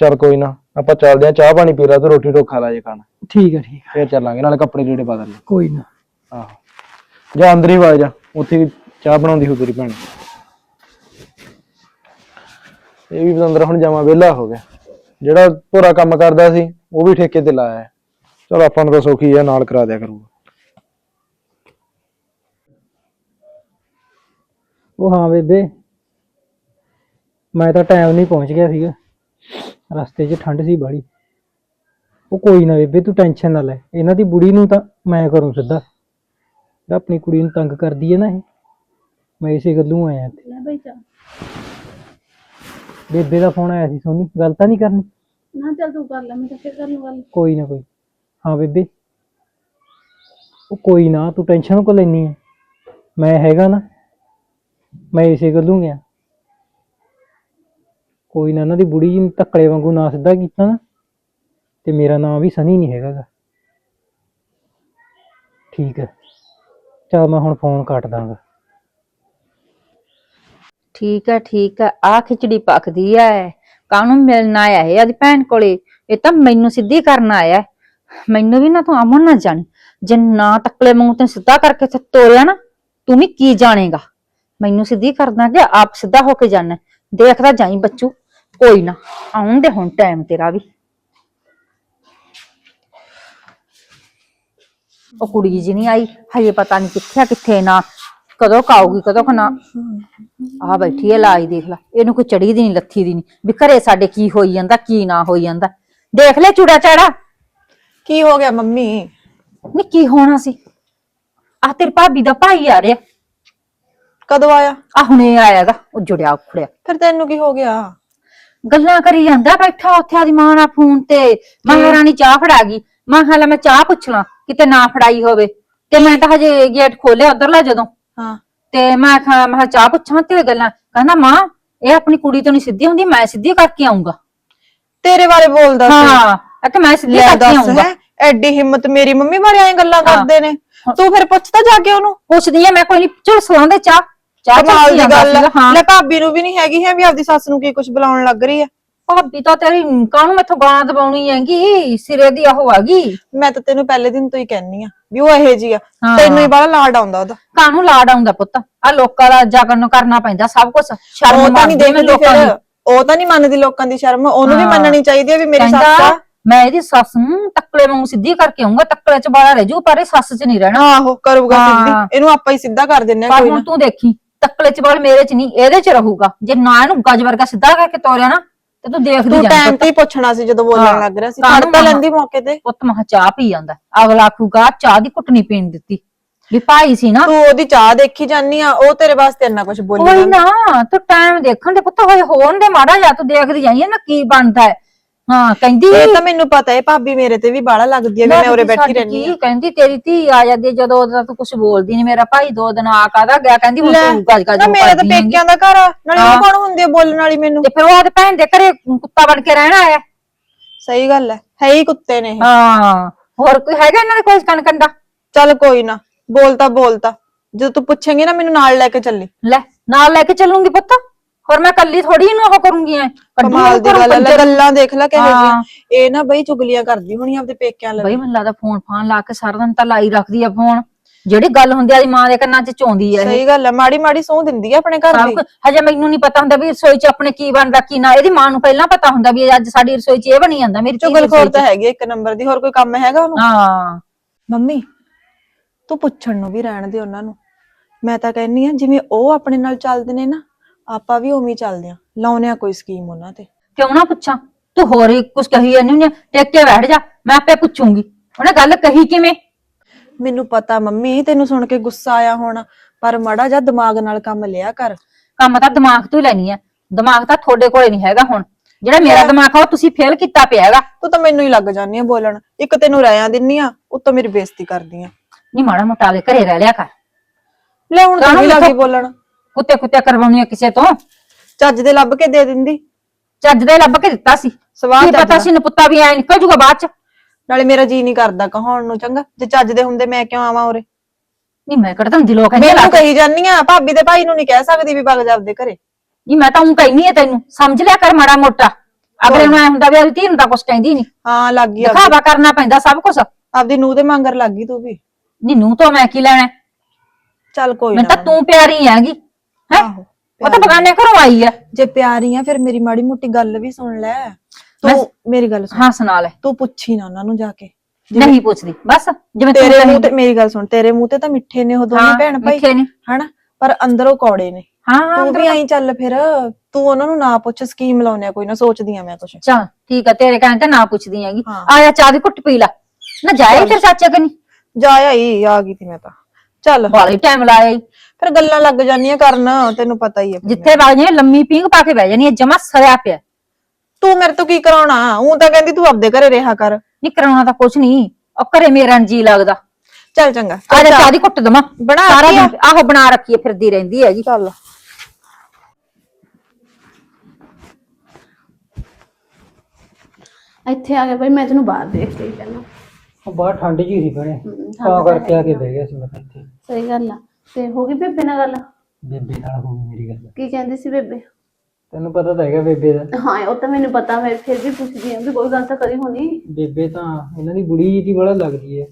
ਚੱਲ ਕੋਈ ਨਾ ਆਪਾਂ ਚੱਲਦੇ ਆਂ ਚਾਹ ਪਾਣੀ ਪੀ ਲਾ ਤੇ ਰੋਟੀ ਟੋਕ ਖਾ ਲਾ ਜੇ ਖਾਣਾ। ਠੀਕ ਹੈ ਠੀਕ ਹੈ ਫੇਰ ਚੱਲਾਂਗੇ ਨਾਲੇ ਕੱਪੜੇ ਜਿਹੜੇ ਬਦਲ ਲੈ ਕੋਈ ਨਾ। ਆਹੋ। ਜਾ ਅੰਦਰ ਹੀ ਵਗ ਜਾ, ਉੱਥੇ ਚਾਹ ਬਣਾਉਂਦੀ ਹੋ ਤੇਰੀ ਭੈਣ। ਇਹ ਵੀ ਅੰਦਰ ਹੁਣ ਜਾਵਾਂ ਵਿਹਲਾ ਹੋ ਗਿਆ। ਜਿਹੜਾ ਪੂਰਾ ਕੰਮ ਕਰਦਾ ਸੀ, ਉਹ ਵੀ ਠੇਕੇ ਤੇ ਲਾਇਆ ਹੈ। ਚਲ ਆਪਾਂ ਨੂੰ ਤਾਂ ਸੁਖੀ ਹੈ ਨਾਲ ਕਰਾ ਦਿਆ ਕਰੂਗਾ। ਉਹ ਹਾਂ ਬੇਬੇ, ਮੈਂ ਤਾਂ ਟਾਈਮ ਨਹੀਂ ਪਹੁੰਚ ਗਿਆ ਸੀਗਾ। ਰਸਤੇ 'ਚ ਠੰਡ ਸੀ ਬਾੜੀ ਉਹ ਕੋਈ ਨਾ ਬੇਬੇ, ਤੂੰ ਟੈਨਸ਼ਨ ਨਾ ਲੈ। ਇਹਨਾਂ ਦੀ ਬੁੜੀ ਨੂੰ ਤਾਂ ਮੈਂ ਕਰੂੰ ਸਿੱਧਾ। ਆਪਣੀ ਕੁੜੀ ਨੂੰ ਤੰਗ ਕਰਦੀ ਹੈ ਨਾ ਇਹ। ਮੈਂ ਇਸੇ ਗੱਲੋਂ ਆਇਆ ਇੱਥੇ। ਲੈ ਬਈ ਚਾ ਬੇਬੇ ਦਾ ਫੋਨ ਆਇਆ ਸੀ ਸੋਨੀ ਗੱਲ ਤਾਂ ਨਹੀਂ ਕਰਨੀ? ਨਾ ਚੱਲ ਤੂੰ ਕਰ ਲੈ ਮੈਂ ਤਾਂ ਫਿਰ ਕਰ ਲੂੰ ਗੱਲ ਕੋਈ ਨਾ ਕੋਈ। ਹਾਂ ਬੇਬੇ। ਉਹ ਕੋਈ ਨਾ ਤੂੰ ਟੈਨਸ਼ਨ ਕੋ ਲੈਣੀ ਹੈ ਮੈਂ ਹੈਗਾ ਨਾ ਮੈਂ ਇਸੇ ਗੱਲੋਂ ਗਿਆ। ਕੋਈ ਨਾ ਇਹਨਾਂ ਦੀ ਬੁੜੀ ਜੀ ਨੂੰ ਧੱਕੜੇ ਵਾਂਗੂ ਨਾ ਸਿੱਧਾ ਕੀਤਾ ਨਾ ਤੇ ਮੇਰਾ ਨਾਮ ਵੀ ਸਨੀ ਨਹੀਂ ਹੈਗਾ ਗਾ। ਠੀਕ ਹੈ ਚਲ ਮੈਂ ਹੁਣ ਫੋਨ ਕੱਟ ਦਾਂਗਾ। ਠੀਕ ਹੈ ਠੀਕ ਹੈ ਆ ਖਿਚੜੀ ਪੱਕਦੀ ਐ ਕਾਹਨੂੰ ਮਿਲਣ ਆਇਆ ਹੈ ਆਦੀ ਭੈਣ ਕੋਲੇ? ਇਹ ਤਾਂ ਮੈਨੂੰ ਸਿੱਧੀ ਕਰਨ ਆਇਆ। ਹੈ। ਮੈਨੂੰ ਵੀ ਨਾ ਤੂੰ ਅਮਨ ਨਾ ਜਾਣੀ। ਜੇ ਨਾ ਤੱਕਲੇ ਮੂੰਹ ਤੇ ਸਿੱਧਾ ਕਰਕੇ ਇੱਥੇ ਤੋਰਿਆ ਨਾ, ਤੂੰ ਵੀ ਕੀ ਜਾਣੇਗਾ? ਮੈਨੂੰ ਸਿੱਧੀ ਕਰਦਾ ਕਿ ਆਪ ਸਿੱਧਾ ਹੋ ਕੇ ਜਾਣਾ। ਦੇਖਦਾ ਜਾਈ ਬੱਚੂ, ਕੋਈ ਨਾ। ਆਉਣ ਦੇ ਹੁਣ ਟਾਈਮ ਤੇਰਾ ਵੀ। ਉਹ ਕੁੜੀ ਜੀ ਨਹੀਂ ਆਈ ਹਜੇ ਪਤਾ ਨਹੀਂ ਕਿੱਥੇ ਆ ਕਿੱਥੇ ਨਾ। ਕਦੋਂ ਕਾਊਗੀ ਕਦੋਂ ਨਾ। ਆ ਬੈਠੀ ਹੈ ਲਾਈ ਦੇਖ ਲੈ। ਇਹਨੂੰ ਕੋਈ ਚੜੀ ਦੀ ਨਹੀਂ ਲੱਥੀ ਦੀ ਨਹੀਂ ਵੀ ਘਰੇ ਸਾਡੇ ਕੀ ਹੋਈ ਜਾਂਦਾ ਕੀ ਨਾ ਹੋਈ ਜਾਂਦਾ। ਦੇਖ ਲੈ ਚੂੜਾ ਚਾੜਾ। ਕੀ ਹੋ ਗਿਆ ਮੰਮੀ? ਨੀ ਕੀ ਹੋਣਾ ਸੀ? ਆ ਤੇਰੀ ਭਾਬੀ ਦਾ ਭਾਈ ਆ ਰਿਹਾ। ਕਦੋਂ ਆਇਆ? ਆ ਹੁਣੇ ਆਇਆਗਾ ਉਹ ਜੁੜਿਆ ਉਖੜਿਆ। ਫਿਰ ਤੈਨੂੰ ਕੀ ਹੋ ਗਿਆ? ਗੱਲਾਂ ਕਰੀ ਜਾਂਦਾ ਬੈਠਾ ਉੱਥੇ ਆਦੀ ਮਾਂ ਨਾਲ ਫੋਨ ਤੇ। ਮਹਾਰਾਣੀ ਚਾਹ ਫੜਾ ਗਈ। ਮੈਂ ਕਿਹਾ ਲੈ ਮੈਂ ਚਾਹ ਪੁੱਛ ਲਾਂ। ਕਿਤੇ ਨਾ ਫੜਾਈ ਹੋਵੇ। ਤੇ ਮੈਂ ਤਾਂ ਹਜੇ ਗੇਟ ਖੋਲਿਆ ਉਧਰਲਾ ਜਦੋਂ। ਹਾਂ। ਤੇ ਮੈਂ ਕਿਹਾ ਮੈਂ ਕਿਹਾ ਚਾਹ ਪੁੱਛਾਂ ਤੇ ਗੱਲਾਂ। ਕਹਿੰਦਾ ਮਾਂ ਇਹ ਆਪਣੀ ਕੁੜੀ ਤੋਂ ਨਹੀਂ ਸਿੱਧੀ ਹੁੰਦੀ ਮੈਂ ਸਿੱਧੀ ਕਰਕੇ ਆਉਂਗਾ ਤੇਰੇ ਬਾਰੇ ਬੋਲਦਾ ਸੀ ਹਾਂ ਕਿ ਮੈਂ ਸਿੱਧੀ ਲੈ ਕਰਕੇ ਦੱਸ ਆਉਂਗਾ ਹੈ ਐਡੀ ਹਿੰਮਤ ਮੇਰੀ ਮੰਮੀ ਬਾਰੇ ਐਂ ਗੱਲਾਂ ਕਰਦੇ ਨੇ। ਤੂੰ ਫਿਰ ਪੁੱਛਦਾ ਜਾ ਕੇ ਉਹਨੂੰ। ਪੁੱਛਦੀ ਆ ਮੈਂ ਕੋਈ ਨਹੀਂ ਚਲ ਸਲਾਉਂਦੇ ਚਾਹ। ਚਾਹ ਕਮਾਲ ਦੀ ਗੱਲ ਹਾਂ। ਲੈ ਭਾਬੀ ਨੂੰ ਵੀ ਨਹੀਂ ਹੈਗੀ ਹੈ ਵੀ ਆਪਦੀ ਸੱਸ ਨੂੰ ਕੀ ਕੁਝ ਬੁਲਾਉਣ ਲੱਗ ਰਹੀ ਹੈ। ਭਾਬੀ ਤਾਂ ਤੇਰੀ ਕਾਹਨੂੰ ਮੈਥੋਂ ਗਾਲਾਂ ਦਬਾਉਣੀ ਹੈਗੀ ਸਿਰੇ ਦੀ ਉਹ ਹੈਗੀ ਮੈਂ ਤਾਂ ਤੈਨੂੰ ਪਹਿਲੇ ਦਿਨ ਤੋਂ ਹੀ ਕਹਿੰਨੀ ਆ ਵੀ ਉਹ ਇਹੋ ਜੀ ਆ। ਹਾਂ। ਤੈਨੂੰ ਹੀ ਬੜਾ ਲਾਡ ਆਉਂਦਾ ਉਹਦਾ। ਕਾਹਨੂੰ ਲਾੜ ਆਉਂਦਾ ਪੁੱਤ? ਆ ਲੋਕਾਂ ਦਾ ਜਾਗਣ ਨੂੰ ਕਰਨਾ ਪੈਂਦਾ ਸਭ ਕੁਝ ਸ਼ਰਮ ਉਹ ਤਾਂ ਨਹੀਂ ਮੰਨਦੀ ਮੈਂ ਦੇਖਦੀ ਲੋਕਾਂ ਫਿਰ। ਉਹ ਤਾਂ ਨਹੀਂ ਮੰਨਦੀ ਲੋਕਾਂ ਦੀ ਸ਼ਰਮ ਉਹਨੂੰ ਵੀ ਹਾਂ। ਮੰਨਣੀ ਚਾਹੀਦੀ ਹੈ ਵੀ ਮੇਰੀ ਸੱਸ ਕਹਿੰਦਾ ਆ। ਮੈਂ ਇਹਦੀ ਸੱਸ ਨੂੰ ਟੱਕਲੇ ਵਾਂਗੂ ਸਿੱਧੀ ਕਰਕੇ ਆਉਂਗਾ ਟੱਕਲੇ ਚ ਬਾਲਾ ਰਹਿ ਜੂ ਪਰ ਇਹ ਸੱਸ ਚ ਨਹੀਂ ਰਹਿਣਾ। ਆਹੋ ਕਰੂਗਾ ਹਾਂ। ਸਿੱਧੀ ਇਹਨੂੰ ਆਪਾਂ ਹੀ ਸਿੱਧਾ ਕਰ ਦਿੰਨੇ ਆ ਪਰ ਕੋਈ ਹੁਣ ਨਾ। ਤੂੰ ਦੇਖੀ ਟੱਕਲੇ ਚ ਬਾਲ ਮੇਰੇ ਚ ਨਹੀਂ ਇਹਦੇ ਚ ਰਹੂਗਾ। ਜੇ ਨਾ ਇਹਨੂੰ ਗੱਜ ਵਰਗਾ ਸਿੱਧਾ ਕਰਕੇ ਤੋਰਿਆ ਨਾ ਤੇ ਤੂੰ ਦੇਖਦੀ ਤੂੰ ਜਾਈਂ ਟਾਈਮ। ਤੇ ਹੀ ਪੁੱਛਣਾ ਸੀ ਜਦੋਂ ਬੋਲਣ ਹਾਂ। ਲੱਗ ਰਿਹਾ ਸੀ ਕਾਹਨੂੰ ਫੜ ਤਾਂ ਮਹਾਂ? ਲੈਂਦੀ ਮੌਕੇ ਤੇ ਪੁੱਤ ਮਹਾ ਚਾਹ ਪੀ ਜਾਂਦਾ ਅਗਲਾ ਆਖੂਗਾ ਚਾਹ ਦੀ ਘੁੱਟ ਨਹੀਂ ਪੀਣ ਦਿੱਤੀ ਵੀ ਭਾਈ ਸੀ ਨਾ ਤੂੰ ਉਹਦੀ ਚਾਹ ਦੇਖੀ ਜਾਨੀ ਆ ਉਹ ਤੇਰੇ ਵਾਸਤੇ ਇੰਨਾ ਕੁਝ ਬੋਲੀ ਕੋਈ। ਨਾ ਤੂੰ ਟਾਈਮ ਦੇਖਣ ਦੇ ਪੁੱਤ ਹੋਏ ਹੋਣ ਦੇ ਮਾੜਾ ਜਾ ਤੂੰ ਦੇਖਦੀ ਜਾਈਏ ਨਾ ਕੀ ਬਣਦਾ ਹੈ ਹਾਂ ਕਹਿੰਦੀ ਇਹ ਤਾਂ ਮੈਨੂੰ ਪਤਾ ਹੈ ਭਾਬੀ ਮੇਰੇ ਤੇ ਵੀ ਬਾਹਲਾ ਲੱਗਦੀ ਹੈ ਵੀ ਮੈਂ ਉਰੇ ਬੈਠੀ ਰਹਿਣੀ ਕੀ ਕਹਿੰਦੀ ਤੇਰੀ ਧੀ ਆ ਜਾਂਦੀ ਹੈ ਜਦੋਂ ਉਦੋਂ ਤੂੰ ਕੁਝ ਬੋਲਦੀ ਨਹੀਂ ਮੇਰਾ ਭਾਈ ਦੋ ਦਿਨ ਆ ਕਾਦਾ ਗਿਆ ਕਹਿੰਦੀ ਹੁਣ ਤੂੰ ਗੱਜ ਗੱਜ ਨਾ ਮੇਰਾ ਤਾਂ। ਪੇਕਿਆਂ ਦਾ ਘਰ ਨਾਲੇ ਹਾਂ। ਉਹ ਕੌਣ ਹੁੰਦੀ ਬੋਲਣ ਵਾਲੀ ਮੈਨੂੰ? ਤੇ ਫਿਰ ਉਹ ਆਦੇ ਭੈਣ ਦੇ ਘਰੇ ਕੁੱਤਾ ਬਣ ਕੇ ਰਹਿਣਾ ਆਇਆ। ਸਹੀ ਗੱਲ ਹੈ ਹੈ ਹੀ ਕੁੱਤੇ ਨੇ ਹਾਂ ਹੋਰ ਕੋਈ ਹੈਗਾ ਇਹਨਾਂ ਦੇ ਕੋਈ ਕਣ ਕੰਡਾ ਚੱਲ ਕੋਈ ਨਾ ਬੋਲਤਾ ਬੋਲਤਾ ਜਦੋਂ ਤੂੰ ਪੁੱਛੇਂਗੀ ਨਾ ਮੈਨੂੰ ਨਾਲ ਲੈ ਕੇ ਚੱਲੀ। ਲੈ ਨਾਲ ਲੈ ਕੇ ਚੱਲੂੰਗੀ ਪੁੱਤ। ਹੋਰ ਮੈਂ ਕੱਲੀ ਥੋੜੀ ਇਹਨੂੰ ਉਹ ਕਰੂੰਗੀ ਐ। ਕਮਾਲ ਦੀ ਗੱਲ ਹੈ। ਗੱਲਾਂ ਦੇਖ ਲੈ ਕਿਹੋ ਹਾਂ। ਇਹ ਨਾ ਬਈ ਚੁਗਲੀਆਂ ਕਰਦੀ ਹੋਣੀ ਆਪਦੇ ਪੇਕਿਆਂ ਲਈ। ਬਈ ਮੈਨੂੰ ਲੱਗਦਾ ਫੋਨ ਫਾਨ ਲਾ ਕੇ ਸਾਰਾ ਦਿਨ ਤਾਂ ਲਾਈ ਰੱਖਦੀ ਆ ਫੋਨ। ਜਿਹੜੀ ਗੱਲ ਹੁੰਦੀ ਆ ਦੀ ਮਾਂ ਦੇ ਕੰਨਾਂ 'ਚ ਚੋਂਦੀ ਆ ਇਹ। ਸਹੀ ਗੱਲ ਹੈ ਮਾੜੀ ਮਾੜੀ ਸੌਂ ਦਿੰਦੀ ਆ ਆਪਣੇ ਘਰ ਸਭ ਦੀ। ਹਜੇ ਮੈਨੂੰ ਨਹੀਂ ਪਤਾ ਹੁੰਦਾ ਵੀ ਰਸੋਈ 'ਚ ਆਪਣੇ ਕੀ ਬਣਦਾ ਕੀ ਨਾ। ਇਹਦੀ ਮਾਂ ਨੂੰ ਪਹਿਲਾਂ ਪਤਾ ਹੁੰਦਾ ਵੀ ਅੱਜ ਸਾਡੀ ਰਸੋਈ 'ਚ ਇਹ ਬਣੀ ਜਾਂਦਾ ਮੇਰੀ ਦੀ ਚੁਗਲਖੋਰ ਰਸੋਈ 'ਚ। ਤਾਂ ਹੈਗੀ ਆ ਇੱਕ ਨੰਬਰ ਦੀ ਹੋਰ ਕੋਈ ਕੰਮ ਹੈਗਾ ਉਹਨੂੰ? ਹਾਂ। ਮੰਮੀ ਤੂੰ ਪੁੱਛਣ ਨੂੰ ਵੀ ਰਹਿਣ ਦੇ ਉਹਨਾਂ ਨੂੰ। ਮੈਂ ਤਾਂ ਕਹਿੰਨੀ ਆ ਜਿਵੇਂ ਉਹ ਆਪਣੇ ਨਾਲ ਚੱਲਦੇ ਨੇ ਨਾ ਆਪਾਂ ਵੀ ਉਵੇਂ ਹੀ ਚੱਲਦੇ ਆ ਲਾਉਨੇ ਆ ਕੋਈ ਸਕੀਮ ਉਹਨਾਂ ਤੇ। ਕਿਉਂ ਨਾ ਪੁੱਛਾਂ? ਤੂੰ ਹੋਰ ਹੀ ਕੁਝ ਕਹੀ ਜਾਂਦੀ ਹੁੰਦੀ ਆ, ਟੇਕ ਕੇ ਬੈਠ ਜਾ ਮੈਂ ਆਪੇ ਪੁੱਛੂੰਗੀ। ਉਹਨੇ ਗੱਲ ਕਹੀ ਕਿਵੇਂ? ਮੈਨੂੰ ਪਤਾ ਮੰਮੀ ਤੈਨੂੰ ਸੁਣ ਕੇ ਗੁੱਸਾ ਆਇਆ ਹੋਣਾ ਪਰ ਮੜਾ ਜਾ ਦਿਮਾਗ ਨਾਲ ਕੰਮ ਲਿਆ ਕਰ। ਕੰਮ ਤਾਂ ਦਿਮਾਗ ਤੋਂ ਹੀ ਲੈਣੀ ਆ। ਦਿਮਾਗ ਤਾਂ ਤੁਹਾਡੇ ਕੋਲੇ ਨਹੀਂ ਹੈਗਾ ਹੁਣ। ਜਿਹੜਾ ਮੇਰਾ ਦਿਮਾਗ ਆ ਉਹ ਤੁਸੀਂ ਫੇਲ ਕੀਤਾ ਪਿਆ ਹੈਗਾ। ਤੂੰ ਤਾਂ ਮੈਨੂੰ ਹੀ ਲੱਗ ਜਾਂਦੀ ਆ ਬੋਲਣ। ਇੱਕ ਤੈਨੂੰ ਰਾਇਆਂ ਦਿੰਨੀ ਆ ਉੱਤੋਂ ਮੇਰੀ ਬੇਇੱਜ਼ਤੀ ਕਰਦੀ ਆ। ਨਹੀਂ ਮਾੜਾ ਮੋਟਾ ਦੇ ਘਰੇ ਰਹਿ ਲਿਆ ਕਰ। ਲੈ ਹੁਣ ਤੂੰ ਵੀ ਲੱਗੀ? ਬੋਲਣ। ਕੁੱਤੇ ਕੁੱਤੇ ਕਰਵਾਉਣੀ ਆ ਕਿਸੇ ਤੋਂ? ਚੱਜ ਦੇ ਲੱਭ ਕੇ ਦੇ ਦਿੰਦੀ। ਚੱਜ ਦਾ ਹੀ ਲੱਭ ਕੇ ਦਿੱਤਾ ਸੀ। ਸਵਾਹ ਕੀ ਚੱਜ ਪਤਾ ਦਾ। ਸੀ ਨਪੁੱਤਾ ਵੀ ਐ ਨਿਕਲ ਜੂਗਾ ਬਾਅਦ ਚ? ਨਾਲੇ ਮੇਰਾ ਜੀ ਨਹੀਂ ਕਰਦਾ ਕਹਾਉਣ ਨੂੰ ਚੰਗਾ। ਜੇ ਚੱਜ ਦੇ ਹੁੰਦੇ ਮੈਂ ਕਿਉਂ ਆਵਾਂ ਉਰੇ? ਨਹੀਂ ਮੈਂ ਕਿਹੜਾ ਦਿੰਦੀ ਲੋਕ ਕਹਿੰਦੇ ਮੈਨੂੰ ਕਹੀ ਜਾਨੀ ਆ ਭਾਬੀ ਦੇ ਭਾਈ ਨੂੰ ਨਹੀਂ ਕਹਿ ਸਕਦੀ ਵੀ ਵਗ ਜਾਵਦੇ ਘਰੇ। ਨਹੀਂ ਮੈਂ ਤਾਂ ਉਹ ਕਹਿੰਦੀ ਆ ਤੈਨੂੰ ਸਮਝ ਲਿਆ ਕਰ ਮਾੜਾ ਮੋਟਾ। ਅਗਲੇ ਨੂੰ ਐ ਹੁੰਦਾ ਵੀ ਉਹਦੀ ਧੀ ਨੂੰ ਤਾਂ ਕੁਛ ਕਹਿੰਦੀ ਨਹੀਂ। ਹਾਂ ਲੱਗ ਗਈ ਆਪਦੀ- ਦਿਖਾਵਾ ਕਰਨਾ ਪੈਂਦਾ ਸਭ ਕੁਝ ਆਪਦੀ ਨੂੰਹ ਦੇ ਮੰਗਰ ਲੱਗ ਗਈ ਤੂੰ ਵੀ। ਨੀ ਨੂੰ ਤੋਂ ਮੈਂ ਕੀ ਲੈਣਾ? ਚੱਲ ਕੋਈ ਮੈਂ ਨਾ। ਤਾਂ ਤੂੰ ਪਿਆਰੀ ਹੈਗੀ। ਹੈ? ਆਹੋ ਉਹ ਤਾਂ ਬਗਾਨੇ ਘਰੋਂ ਆਈ ਆ। ਜੇ ਪਿਆਰੀ ਆ ਫਿਰ ਮੇਰੀ ਮਾੜੀ ਮੋਟੀ ਗੱਲ ਵੀ ਸੁਣ ਲੈ। ਤੂੰ ਮੇਰੀ ਗੱਲ ਸੁਣ। ਹਾਂ ਸੁਣਾ ਲੈ। ਤੂੰ ਪੁੱਛੀ ਨਾ ਉਹਨਾਂ ਨੂੰ ਜਾ ਕੇ। ਨਹੀਂ ਪੁੱਛਦੀ। ਬਸ ਜਿਵੇਂ ਤੂੰ ਤੇਰੇ। ਮੂੰਹ ਤੇ ਮੇਰੀ ਗੱਲ ਸੁਣ। ਤੇਰੇ ਮੂੰਹ ਤੇ ਤਾਂ ਮਿੱਠੇ ਨੇ ਉਹ ਦੋਨੇ ਹਾਂ, ਭੈਣ ਭਾਈ। ਮਿੱਠੇ ਨੇ। ਹਨਾ? ਪਰ ਅੰਦਰੋਂ ਕੌੜੇ ਨੇ। ਹਾਂ ਤੂੰ ਵੀ ਆਈ ਚੱਲ ਫਿਰ। ਤੂੰ ਉਹਨਾਂ ਨੂੰ ਨਾ ਪੁੱਛ ਸਕੀਮ ਲਾਉਨੇ ਆ ਕੋਈ ਨਾ ਸੋਚਦੀ ਆ ਮੈਂ ਕੁਛ। ਚਲ ਠੀਕ ਆ। ਤੇਰੇ ਕਹਿਣ ਤੇ ਨਾ ਪੁੱਛਦੀ ਹੈਗੀ। ਆ ਜਾ ਚਾਹ ਦੀ ਘੁੱਟ ਪੀ ਲੈ। ਨਾ ਜਾਏ ਫਿਰ ਚਾਚਾ ਕਨੀ ਜਾ ਆਈ ਆ ਗਈ ਤੀ ਮੈਂ ਤਾਂ। ਚੱਲ। ਬਾਲੇ ਟਾਈਮ ਲਾਇਆ ਈ। ਫਿਰ ਗੱਲਾਂ ਲੱਗ ਜਾਂਦੀਆਂ ਕਰਨ ਤੈਨੂੰ ਪਤਾ ਹੀ ਹੈ ਫਿਰ। ਜਿੱਥੇ ਵਗ ਜਾਏ ਲੰਮੀ ਪੀਂਘ ਪਾ ਕੇ ਬਹਿ ਜਾਣੀ ਹੈ ਜਮਾ ਸਰਿਆ ਪਿਆ। ਤੂੰ ਮੇਰੇ ਤੋਂ ਕੀ ਕਰਾਉਣਾ? ਉਹ ਤਾਂ ਕਹਿੰਦੀ ਤੂੰ ਆਪਦੇ ਘਰੇ ਰਿਹਾ ਕਰ। ਨਹੀਂ ਕਰਾਉਣਾ ਤਾਂ ਕੁਛ ਨਹੀਂ। ਉਹ ਘਰੇ ਮੇਰਾ ਨੀ ਜੀ ਲੱਗਦਾ। ਚੱਲ ਚੰਗਾ। ਆ ਜਾ ਚਾਹ ਦੀ ਘੁੱਟ ਦਮਾ ਬਣਾ ਸਾਰਾ ਰੱਖੀ ਆ? ਦਿਨ ਆਹੋ ਬਣਾ ਰੱਖੀ ਹੈ ਫਿਰਦੀ ਰਹਿੰਦੀ ਹੈਗੀ। ਚੱਲ। ਇੱਥੇ ਆ ਗਿਆ ਬਈ ਮੈਂ ਤੈਨੂੰ ਬਾਹਰ ਦੇਖ ਰਹੀ ਪਹਿਲਾਂ ਉਹ ਬਾਹਰ ਠੰਡ ਜੀ ਸੀ ਬਣੇ ਹਮ, ਤਾਂ ਕਰਕੇ ਆ ਕੇ ਬਹਿ ਗਿਆ ਸੀ ਮੈਂ ਤਾਂ ਇੱਥੇ। ਸਹੀ ਗੱਲ ਆ। ਤੇ ਹੋ ਗਈ ਬੇਬੇ ਨਾਲ ਗੱਲ? ਬੇਬੇ ਨਾਲ ਹੋ ਗਈ ਮੇਰੀ ਗੱਲ। ਕੀ ਕਹਿੰਦੀ ਸੀ ਬੇਬੇ? ਤੈਨੂੰ ਪਤਾ ਤਾਂ ਹੈਗਾ ਬੇਬੇ ਦਾ। ਹਾਂ ਉਹ ਤਾਂ ਮੈਨੂੰ ਪਤਾ ਮੈਂ ਫਿਰ ਵੀ ਪੁੱਛਦੀ ਹਾਂ ਵੀ ਕੋਈ ਗੱਲ ਤਾਂ ਕਰੀ ਹੋਣੀ। ਬੇਬੇ ਤਾਂ ਇਹਨਾਂ ਦੀ ਬੁੜੀ ਜੀ ਦੀ ਬੜਾ ਲੱਗਦੀ ਹੈ।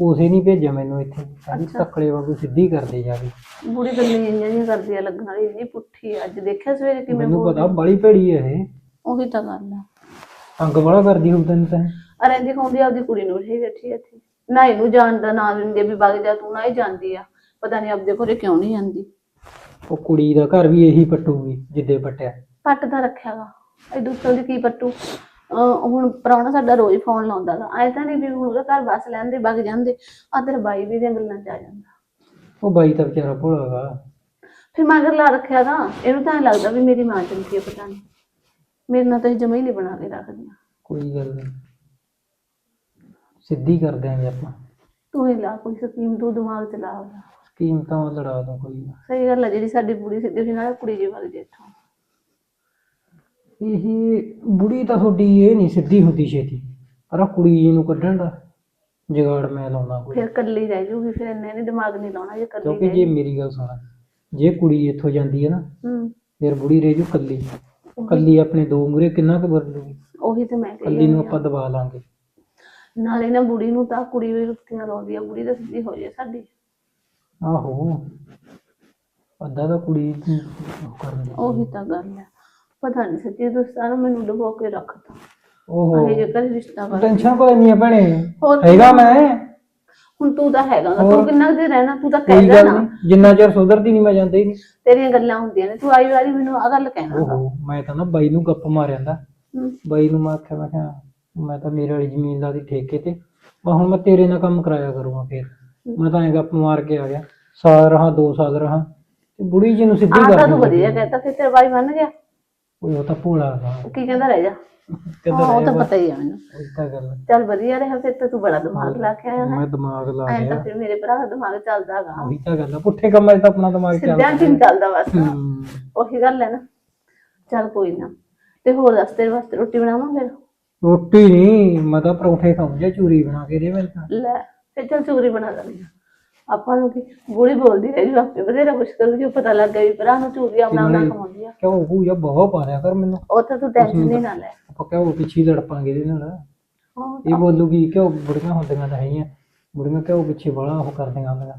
ਉਸੇ ਨਹੀਂ ਭੇਜਿਆ ਮੈਨੂੰ ਇੱਥੇ। ਸਾਡੀ ਤੱਕਲੇ ਵਾਂਗੂ ਸਿੱਧੀ ਕਰਦੇ ਜਾ ਕੇ। ਬੁੜੀ ਗੱਲਾਂ ਇੰਨੀਆਂ ਜਿਹੀਆਂ ਕਰਦੀ ਆ ਲੱਗਣ ਵਾਲੀ ਇੰਨੀ ਪੁੱਠੀ ਆ। ਅੱਜ ਦੇਖਿਆ ਸਵੇਰੇ ਕਿਵੇਂ ਮੈਨੂੰ ਬੋਲ ਪਤਾ ਬੜੀ ਭੈੜੀ ਹੈ ਇਹ। ਉਹੀ ਤਾਂ ਗੱਲ ਆ। ਤੰਗ ਬੜਾ ਕਰਦੀ ਹੋਊ ਤੈਨੂੰ ਤਾਂ। ਆ ਰਹਿੰਦੀ ਖਾਉਂਦੀ ਆਪਦੀ ਕੁੜੀ ਨੂੰ ਰਹੀ ਬੈਠੀ ਇੱਥੇ। ਨਾ ਇਹਨੂੰ ਜਾਣਦਾ ਨਾ ਦਿੰਦੇ ਵੀ ਵਗ ਜਾ ਤੂੰ ਨਾ ਹੀ ਜਾਂਦੀ ਆ। ਪਤਾ ਨਹੀਂ ਆਪਦੇ ਘਰੇ ਕਿਉਂ ਨਹੀਂ ਜਾਂਦੀ ਉਹ ਕੁੜੀ ਦਾ ਘਰ ਵੀ ਇਹੀ ਪੱਟੂਗੀ ਜਿੱਦੇ ਪੱਟਿਆ। ਪੱਟ ਤਾਂ ਰੱਖਿਆਗਾ ਇਹ ਦੂਸਰੇ ਦੀ ਕੀ ਪੱਟੂ? ਅਹ ਹੁਣ ਪ੍ਰਾਹੁਣਾ ਸਾਡਾ ਰੋਜ਼ ਫੋਨ ਲਾਉਂਦਾਗਾ ਐ ਤਾਂ ਨਹੀਂ ਵੀ ਹੁਣ ਉਹਦਾ ਘਰ ਬਸ ਲੈਂਦੇ ਵਗ ਜਾਂਦੇ। ਆ ਤੇਰਾ ਬਾਈ ਵੀ ਦੀਆਂ ਗੱਲਾਂ ਚ ਆ ਜਾਂਦਾ। ਉਹ ਬਾਈ ਤਾਂ ਵਿਚਾਰਾ ਭੋਲਾਗਾ ਫਿਰ ਮਗਰ ਲਾ ਰੱਖਿਆਗਾ ਇਹਨੂੰ ਤਾਂ ਐਂ ਲੱਗਦਾ ਵੀ ਮੇਰੀ ਮਾਂ ਚੰਗੀ ਹੈ ਪਤਾ ਨਹੀਂ ਮੇਰੇ ਨਾਲ ਤਾਂ ਇਹ ਜਮਾ ਹੀ ਨਹੀਂ ਬਣਾ ਕੇ ਰੱਖਦੀਆਂ। ਕੋਈ ਗੱਲ ਨਹੀਂ ਸਿੱਧੀ ਕਰ ਦਿਆਂਗੇ ਆਪਾਂ। ਤੂੰ ਹੀ ਲਾ ਕੋਈ ਸਕੀਮ ਤੂੰ ਦਿਮਾਗ ਚ ਲਾ। ਉਹਦਾ। ਸਕੀਮ ਤਾਂ ਮੈਂ ਲੜਾ ਦੂੰ ਕੋਈ ਨਾ। ਸਹੀ ਗੱਲ ਹੈ ਜਿਹੜੀ ਸਾਡੀ ਬੁੜੀ ਸਿੱਧੀ ਹੋਈ ਨਾਲ ਕੁੜੀ ਜੀ ਵਗ ਜੇ ਇੱਥੋਂ। ਇਹ ਬੁੜੀ ਤਾਂ ਤੁਹਾਡੀ ਇਹ ਨਹੀਂ ਸਿੱਧੀ ਹੁੰਦੀ ਛੇਤੀ ਪਰ ਆਹ ਕੁੜੀ ਜੀ ਨੂੰ ਕੱਢਣ ਦਾ ਜਗਾੜ ਮੈਂ ਲਾਉਣਾ ਕੋਈ। ਫਿਰ ਕੱਲੀ ਰਹਿ ਜੂਗੀ ਫਿਰ ਇੰਨੇ ਨਹੀਂ ਦਿਮਾਗ ਨਹੀਂ ਲਾਉਣਾ ਜੇ ਕੱਲੀ ਕਿਉਂਕਿ ਜੇ ਮੇਰੀ ਗੱਲ ਸੁਣ ਜੇ ਕੁੜੀ ਇੱਥੋਂ ਜਾਂਦੀ ਹੈ ਨਾ ਹੂੰ। ਫਿਰ ਬੁੜੀ ਰਹਿ ਜੂ ਕੱਲੀ ਕੱਲੀ ਆਪਣੇ ਦੋ ਮੂਰੇ ਕਿੰਨਾ ਕੁ ਬਦਲੂਗੀ? ਉਹੀ ਤੇ ਮੈਂ ਕਹੀ ਕੱਲੀ ਨੂੰ ਆਪਾਂ ਦਬਾ ਲਾਂਗੇ। ਨਾਲੇ ਨਾ ਬੁੜੀ ਨੂੰ ਤਾਂ ਕੁੜੀ ਵੀ ਰੁੱਤੀਆਂ ਲਾਉਂਦੀ ਆ ਬੁੜੀ ਤਾਂ ਸਿੱਧੀ ਹੋ ਜੇ ਸਾਡੀ। ਆਹੋ ਅੱਧਾ ਤਾਂ ਕੁੜੀ ਉਹ ਦੀ। ਉਹੀ ਤਾਂ ਗੱਲ ਹੈ ਪਤਾ ਨਹੀਂ ਸੱਚੀ ਦੋਸਤਾਂ ਨੇ ਮੈਨੂੰ ਡੁਬੋ ਕੇ ਰੱਖਤਾ। ਓਹੋ। ਇਹ ਜੇ ਕਰ ਰਿਸ਼ਤਾ ਕਰ ਟੈਨਸ਼ਨ ਕੋਈ ਨਹੀਂ ਹੈ ਭੈਣੇ। ਹੋਰ ਹੈਗਾ ਮੈਂ। ਹੁਣ ਤੂੰ ਤਾਂ ਹੈਗਾ ਗਾ, ਤੂੰ ਕਿੰਨਾ ਕੁ ਚਿਰ ਰਹਿਣਾ? ਤੂੰ ਤਾਂ ਕੋਈ ਕਹਿ ਗੱਲ ਨਹੀਂ ਜਿੰਨਾ ਚਿਰ ਸੁਧਰਦੀ ਨਹੀਂ ਮੈਂ ਜਾਂਦਾ ਹੀ ਨਹੀਂ ਤੇਰੀਆਂ ਗੱਲਾਂ ਹੁੰਦੀਆਂ ਨੇ। ਤੂੰ ਆਈ ਵਾਰੀ ਮੈਨੂੰ ਆ ਗੱਲ ਕਹਿਣਾ। ਓਹੋ ਮੈਂ ਤਾਂ ਨਾ ਬਾਈ ਨੂੰ ਗੱਪ ਮਾਰਿਆਂਦਾ ਹੂੰ। ਬਾਈ ਨੂੰ ਮੈਂ ਆਖਿਆ ਮੈਂ ਕਿਹਾ ਮੈਂ ਤਾਂ ਮੇਰੇ ਵਾਲੀ ਜ਼ਮੀਨ ਲਾਦੀ ਠੇਕੇ ਤੇ। ਮੈਂ ਹੁਣ ਮੈਂ ਤੇਰੇ ਨਾਲ ਕੰਮ ਕਰਾਇਆ ਕਰੂੰਗਾ ਫੇਰ। ਮੈਂ ਤਾਂ ਐਂ ਗੱਪ ਮਾਰ ਕੇ ਆ ਗਿਆ। ਸਾਲ ਰਹਾ ਦੋ ਸਾਲ ਰਹਾ। ਤੇ ਬੁੜੀ ਜੀ ਨੂੰ ਸਿੱਧੀ ਆ ਕਰ ਤਾਂ ਤੂੰ ਵਧੀਆ ਕਹਿਤਾ ਫਿਰ ਤੇਰਾ ਬਾਈ ਮੰਨ ਗਿਆ। ਓਏ ਉਹ ਤਾਂ ਭੋਲਾ ਉਹ ਕੀ ਕਹਿੰਦਾ ਰਹਿ ਜਾ। ਹਾਂ ਉਹ ਤਾਂ ਪਤਾ ਹੀ ਆ ਮੈਨੂੰ। ਉਹ ਤਾਂ ਗੱਲ ਚੱਲ ਵਧੀਆ ਰਿਹਾ ਫਿਰ ਤਾਂ ਤੂੰ ਬੜਾ ਦਿਮਾਗ ਲਾ ਕੇ ਆਇਆ ਹੈ। ਮੈਂ ਦਿਮਾਗ ਲਾ ਐਂ ਤਾਂ ਫਿਰ ਮੇਰੇ ਭਰਾ ਦਾ ਦਿਮਾਗ ਚੱਲਦਾਗਾ ਉਹੀ ਤਾਂ ਗੱਲ ਆ। ਪੁੱਠੇ ਕੰਮਾਂ 'ਚ ਤਾਂ ਆਪਣਾ ਦਿਮਾਗ ਚੱਲਦਾ ਚ ਨੀ ਚੱਲਦਾ ਬਸ। ਹੂੰ। ਉਹੀ ਗੱਲ ਹੈ ਨਾ। ਚੱਲ ਕੋਈ ਨਾ। ਤੇ ਹੋਰ ਦੱਸ ਤੇਰੇ ਵਾਸਤੇ ਰੋਟੀ ਬਣਾਵਾਂ ਫਿਰ? ਰੋਟੀ ਨਹੀਂ ਮੈਂ ਤਾਂ ਪਰੌਂਠੇ ਖਾਉਂ ਜਾਂ ਚੂਰੀ ਬਣਾ ਕੇ ਦੇ ਤਾਂ ਲੈ ਫਿਰ ਚੱਲ ਚੂਰੀ ਬਣਾ ਲੈਂਦੇ ਆਪਾਂ ਨੂੰ ਕੀ ਬੁੜੀ ਬੋਲਦੀ ਰਹੀ ਆਪੇ ਬਥੇਰਾ ਕੁਛ ਕਰੂ ਜੋ ਪਤਾ ਲੱਗ ਗਿਆ ਵੀ ਭਰਾ ਨੂੰ ਚੂਰੀਆਂ ਬਣਾ ਬਣਾ ਖਵਾਉਂਦੀ ਆ। ਕਿਉਂ ਉਹ ਜਾਂ ਬਹੁਤ ਪਾ ਰਿਆ ਕਰ ਮੈਨੂੰ। ਉਹ ਤਾਂ ਤੂੰ ਟੈਨਸ਼ਨ ਨਹੀਂ ਨਾ ਲੈ। ਆਪਾਂ ਕਿਉਂ ਪਿੱਛੇ ਹੀ ਲੜ ਪਾਂਗੇ ਇਹਦੇ ਨਾਲ। ਹਾਂ, ਇਹ ਬੋਲੂਗੀ ਕਿਉਂ ਬੁੜੀਆਂ ਹੁੰਦੀਆਂ ਤਾਂ ਹੈਗੀਆਂ। ਬੁੜੀਆਂ ਕਿਉਂ ਪਿੱਛੇ ਬੜਾ ਉਹ ਕਰਦੀਆਂ ਹੁੰਦੀਆਂ।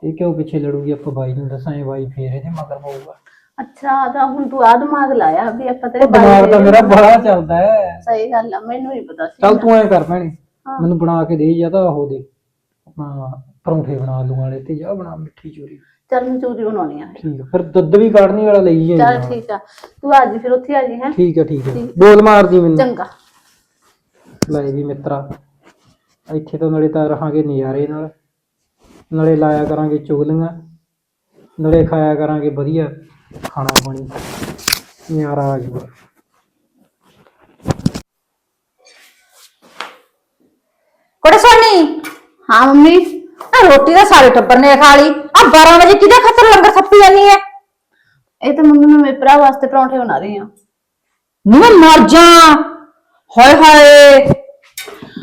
ਤੇ ਕਿਉਂ ਪਿੱਛੇ ਲੜੂਗੀ ਆਪਾਂ ਬਾਈ ਨੂੰ ਦੱਸਾਂਗੇ ਬਾਈ ਫੇਰ ਇਹਦੇ ਮਗਰ ਪਊਗਾ। ਅੱਛਾ ਤਾਂ ਹੁਣ ਤੂੰ ਆ ਦਿਮਾਗ ਲਾਇਆ ਵੀ ਆਪਾਂ ਤੇਰੇ ਉਹ ਦਿਮਾਗ ਬਾਈ ਤਾਂ ਦੇ- ਮੇਰਾ ਬੜਾ ਚੱਲਦਾ ਹੈ। ਸਹੀ ਗੱਲ ਆ ਮੈਨੂੰ ਨਹੀਂ ਪਤਾ ਸੀ ਚੱਲ ਤੂੰ ਐ ਕਰ ਭੈਣੇ ਮੈਨੂੰ ਬਣਾ ਕੇ ਦੇ ਜਾਂ ਤਾਂ ਉਹ ਦੇ। ਆਪਣਾ ਪਰੌਂਠੇ ਬਣਾ ਆਲੂ ਵਾਲੇ ਤੇ ਜਾਂ ਬਣਾ ਮਿੱਠੀ ਚੂਰੀ। ਚੱਲ ਮੈਂ ਚੂਰੀ ਬਣਾਉਣੀ ਆ। ਠੀਕ ਆ ਫਿਰ ਦੁੱਧ ਵੀ ਕਾੜਨੀ ਵਾਲਾ ਲਈ ਜਾਈ। ਚੱਲ ਠੀਕ ਆ ਤੂੰ ਆ ਜੀ ਫਿਰ ਉੱਥੇ ਆ ਜੀ ਹੈ। ਠੀਕ ਆ ਠੀਕ ਆ। ਬੋਲ ਮਾਰਦੀ ਮੈਨੂੰ। ਚੰਗਾ। ਲੈ ਵੀ ਮਿੱਤਰਾ ਇੱਥੇ ਤਾਂ ਨਾਲੇ ਤਾਂ ਰਹਾਂਗੇ ਨਜ਼ਾਰੇ ਨਾਲ। ਨਾਲੇ ਲਾਇਆ ਕਰਾਂਗੇ ਚੁਗਲੀਆਂ ਨਾਲੇ ਖਾਇਆ ਕਰਾਂਗੇ ਵਧੀਆ। ਖਾਣਾ ਪਾਣੀ ਨਜ਼ਾਰਾ ਆ ਜਾਊਗਾ ਕੋੜੇ ਸੋਨੀ। ਹਾਂ ਮੰਮੀ। ਆ ਰੋਟੀ ਤਾਂ ਸਾਰੇ ਟੱਬਰ ਨੇ ਖਾ ਲਈ। ਆ 12 ਵਜੇ ਕਿਹਦੇ ਖਾਤਰ ਲੰਗਰ ਥੱਪੀ ਜਾਨੀ ਐ? ਇਹ ਤਾਂ ਮੰਮੀ ਮੈਂ ਮੇਰੇ ਭਰਾ ਵਾਸਤੇ ਪਰੌਂਠੇ ਬਣਾ ਰਹੀ ਆ ਨੀ ਮੈਂ ਮਰ ਜਾ। ਹਾਏ ਹਾਏ।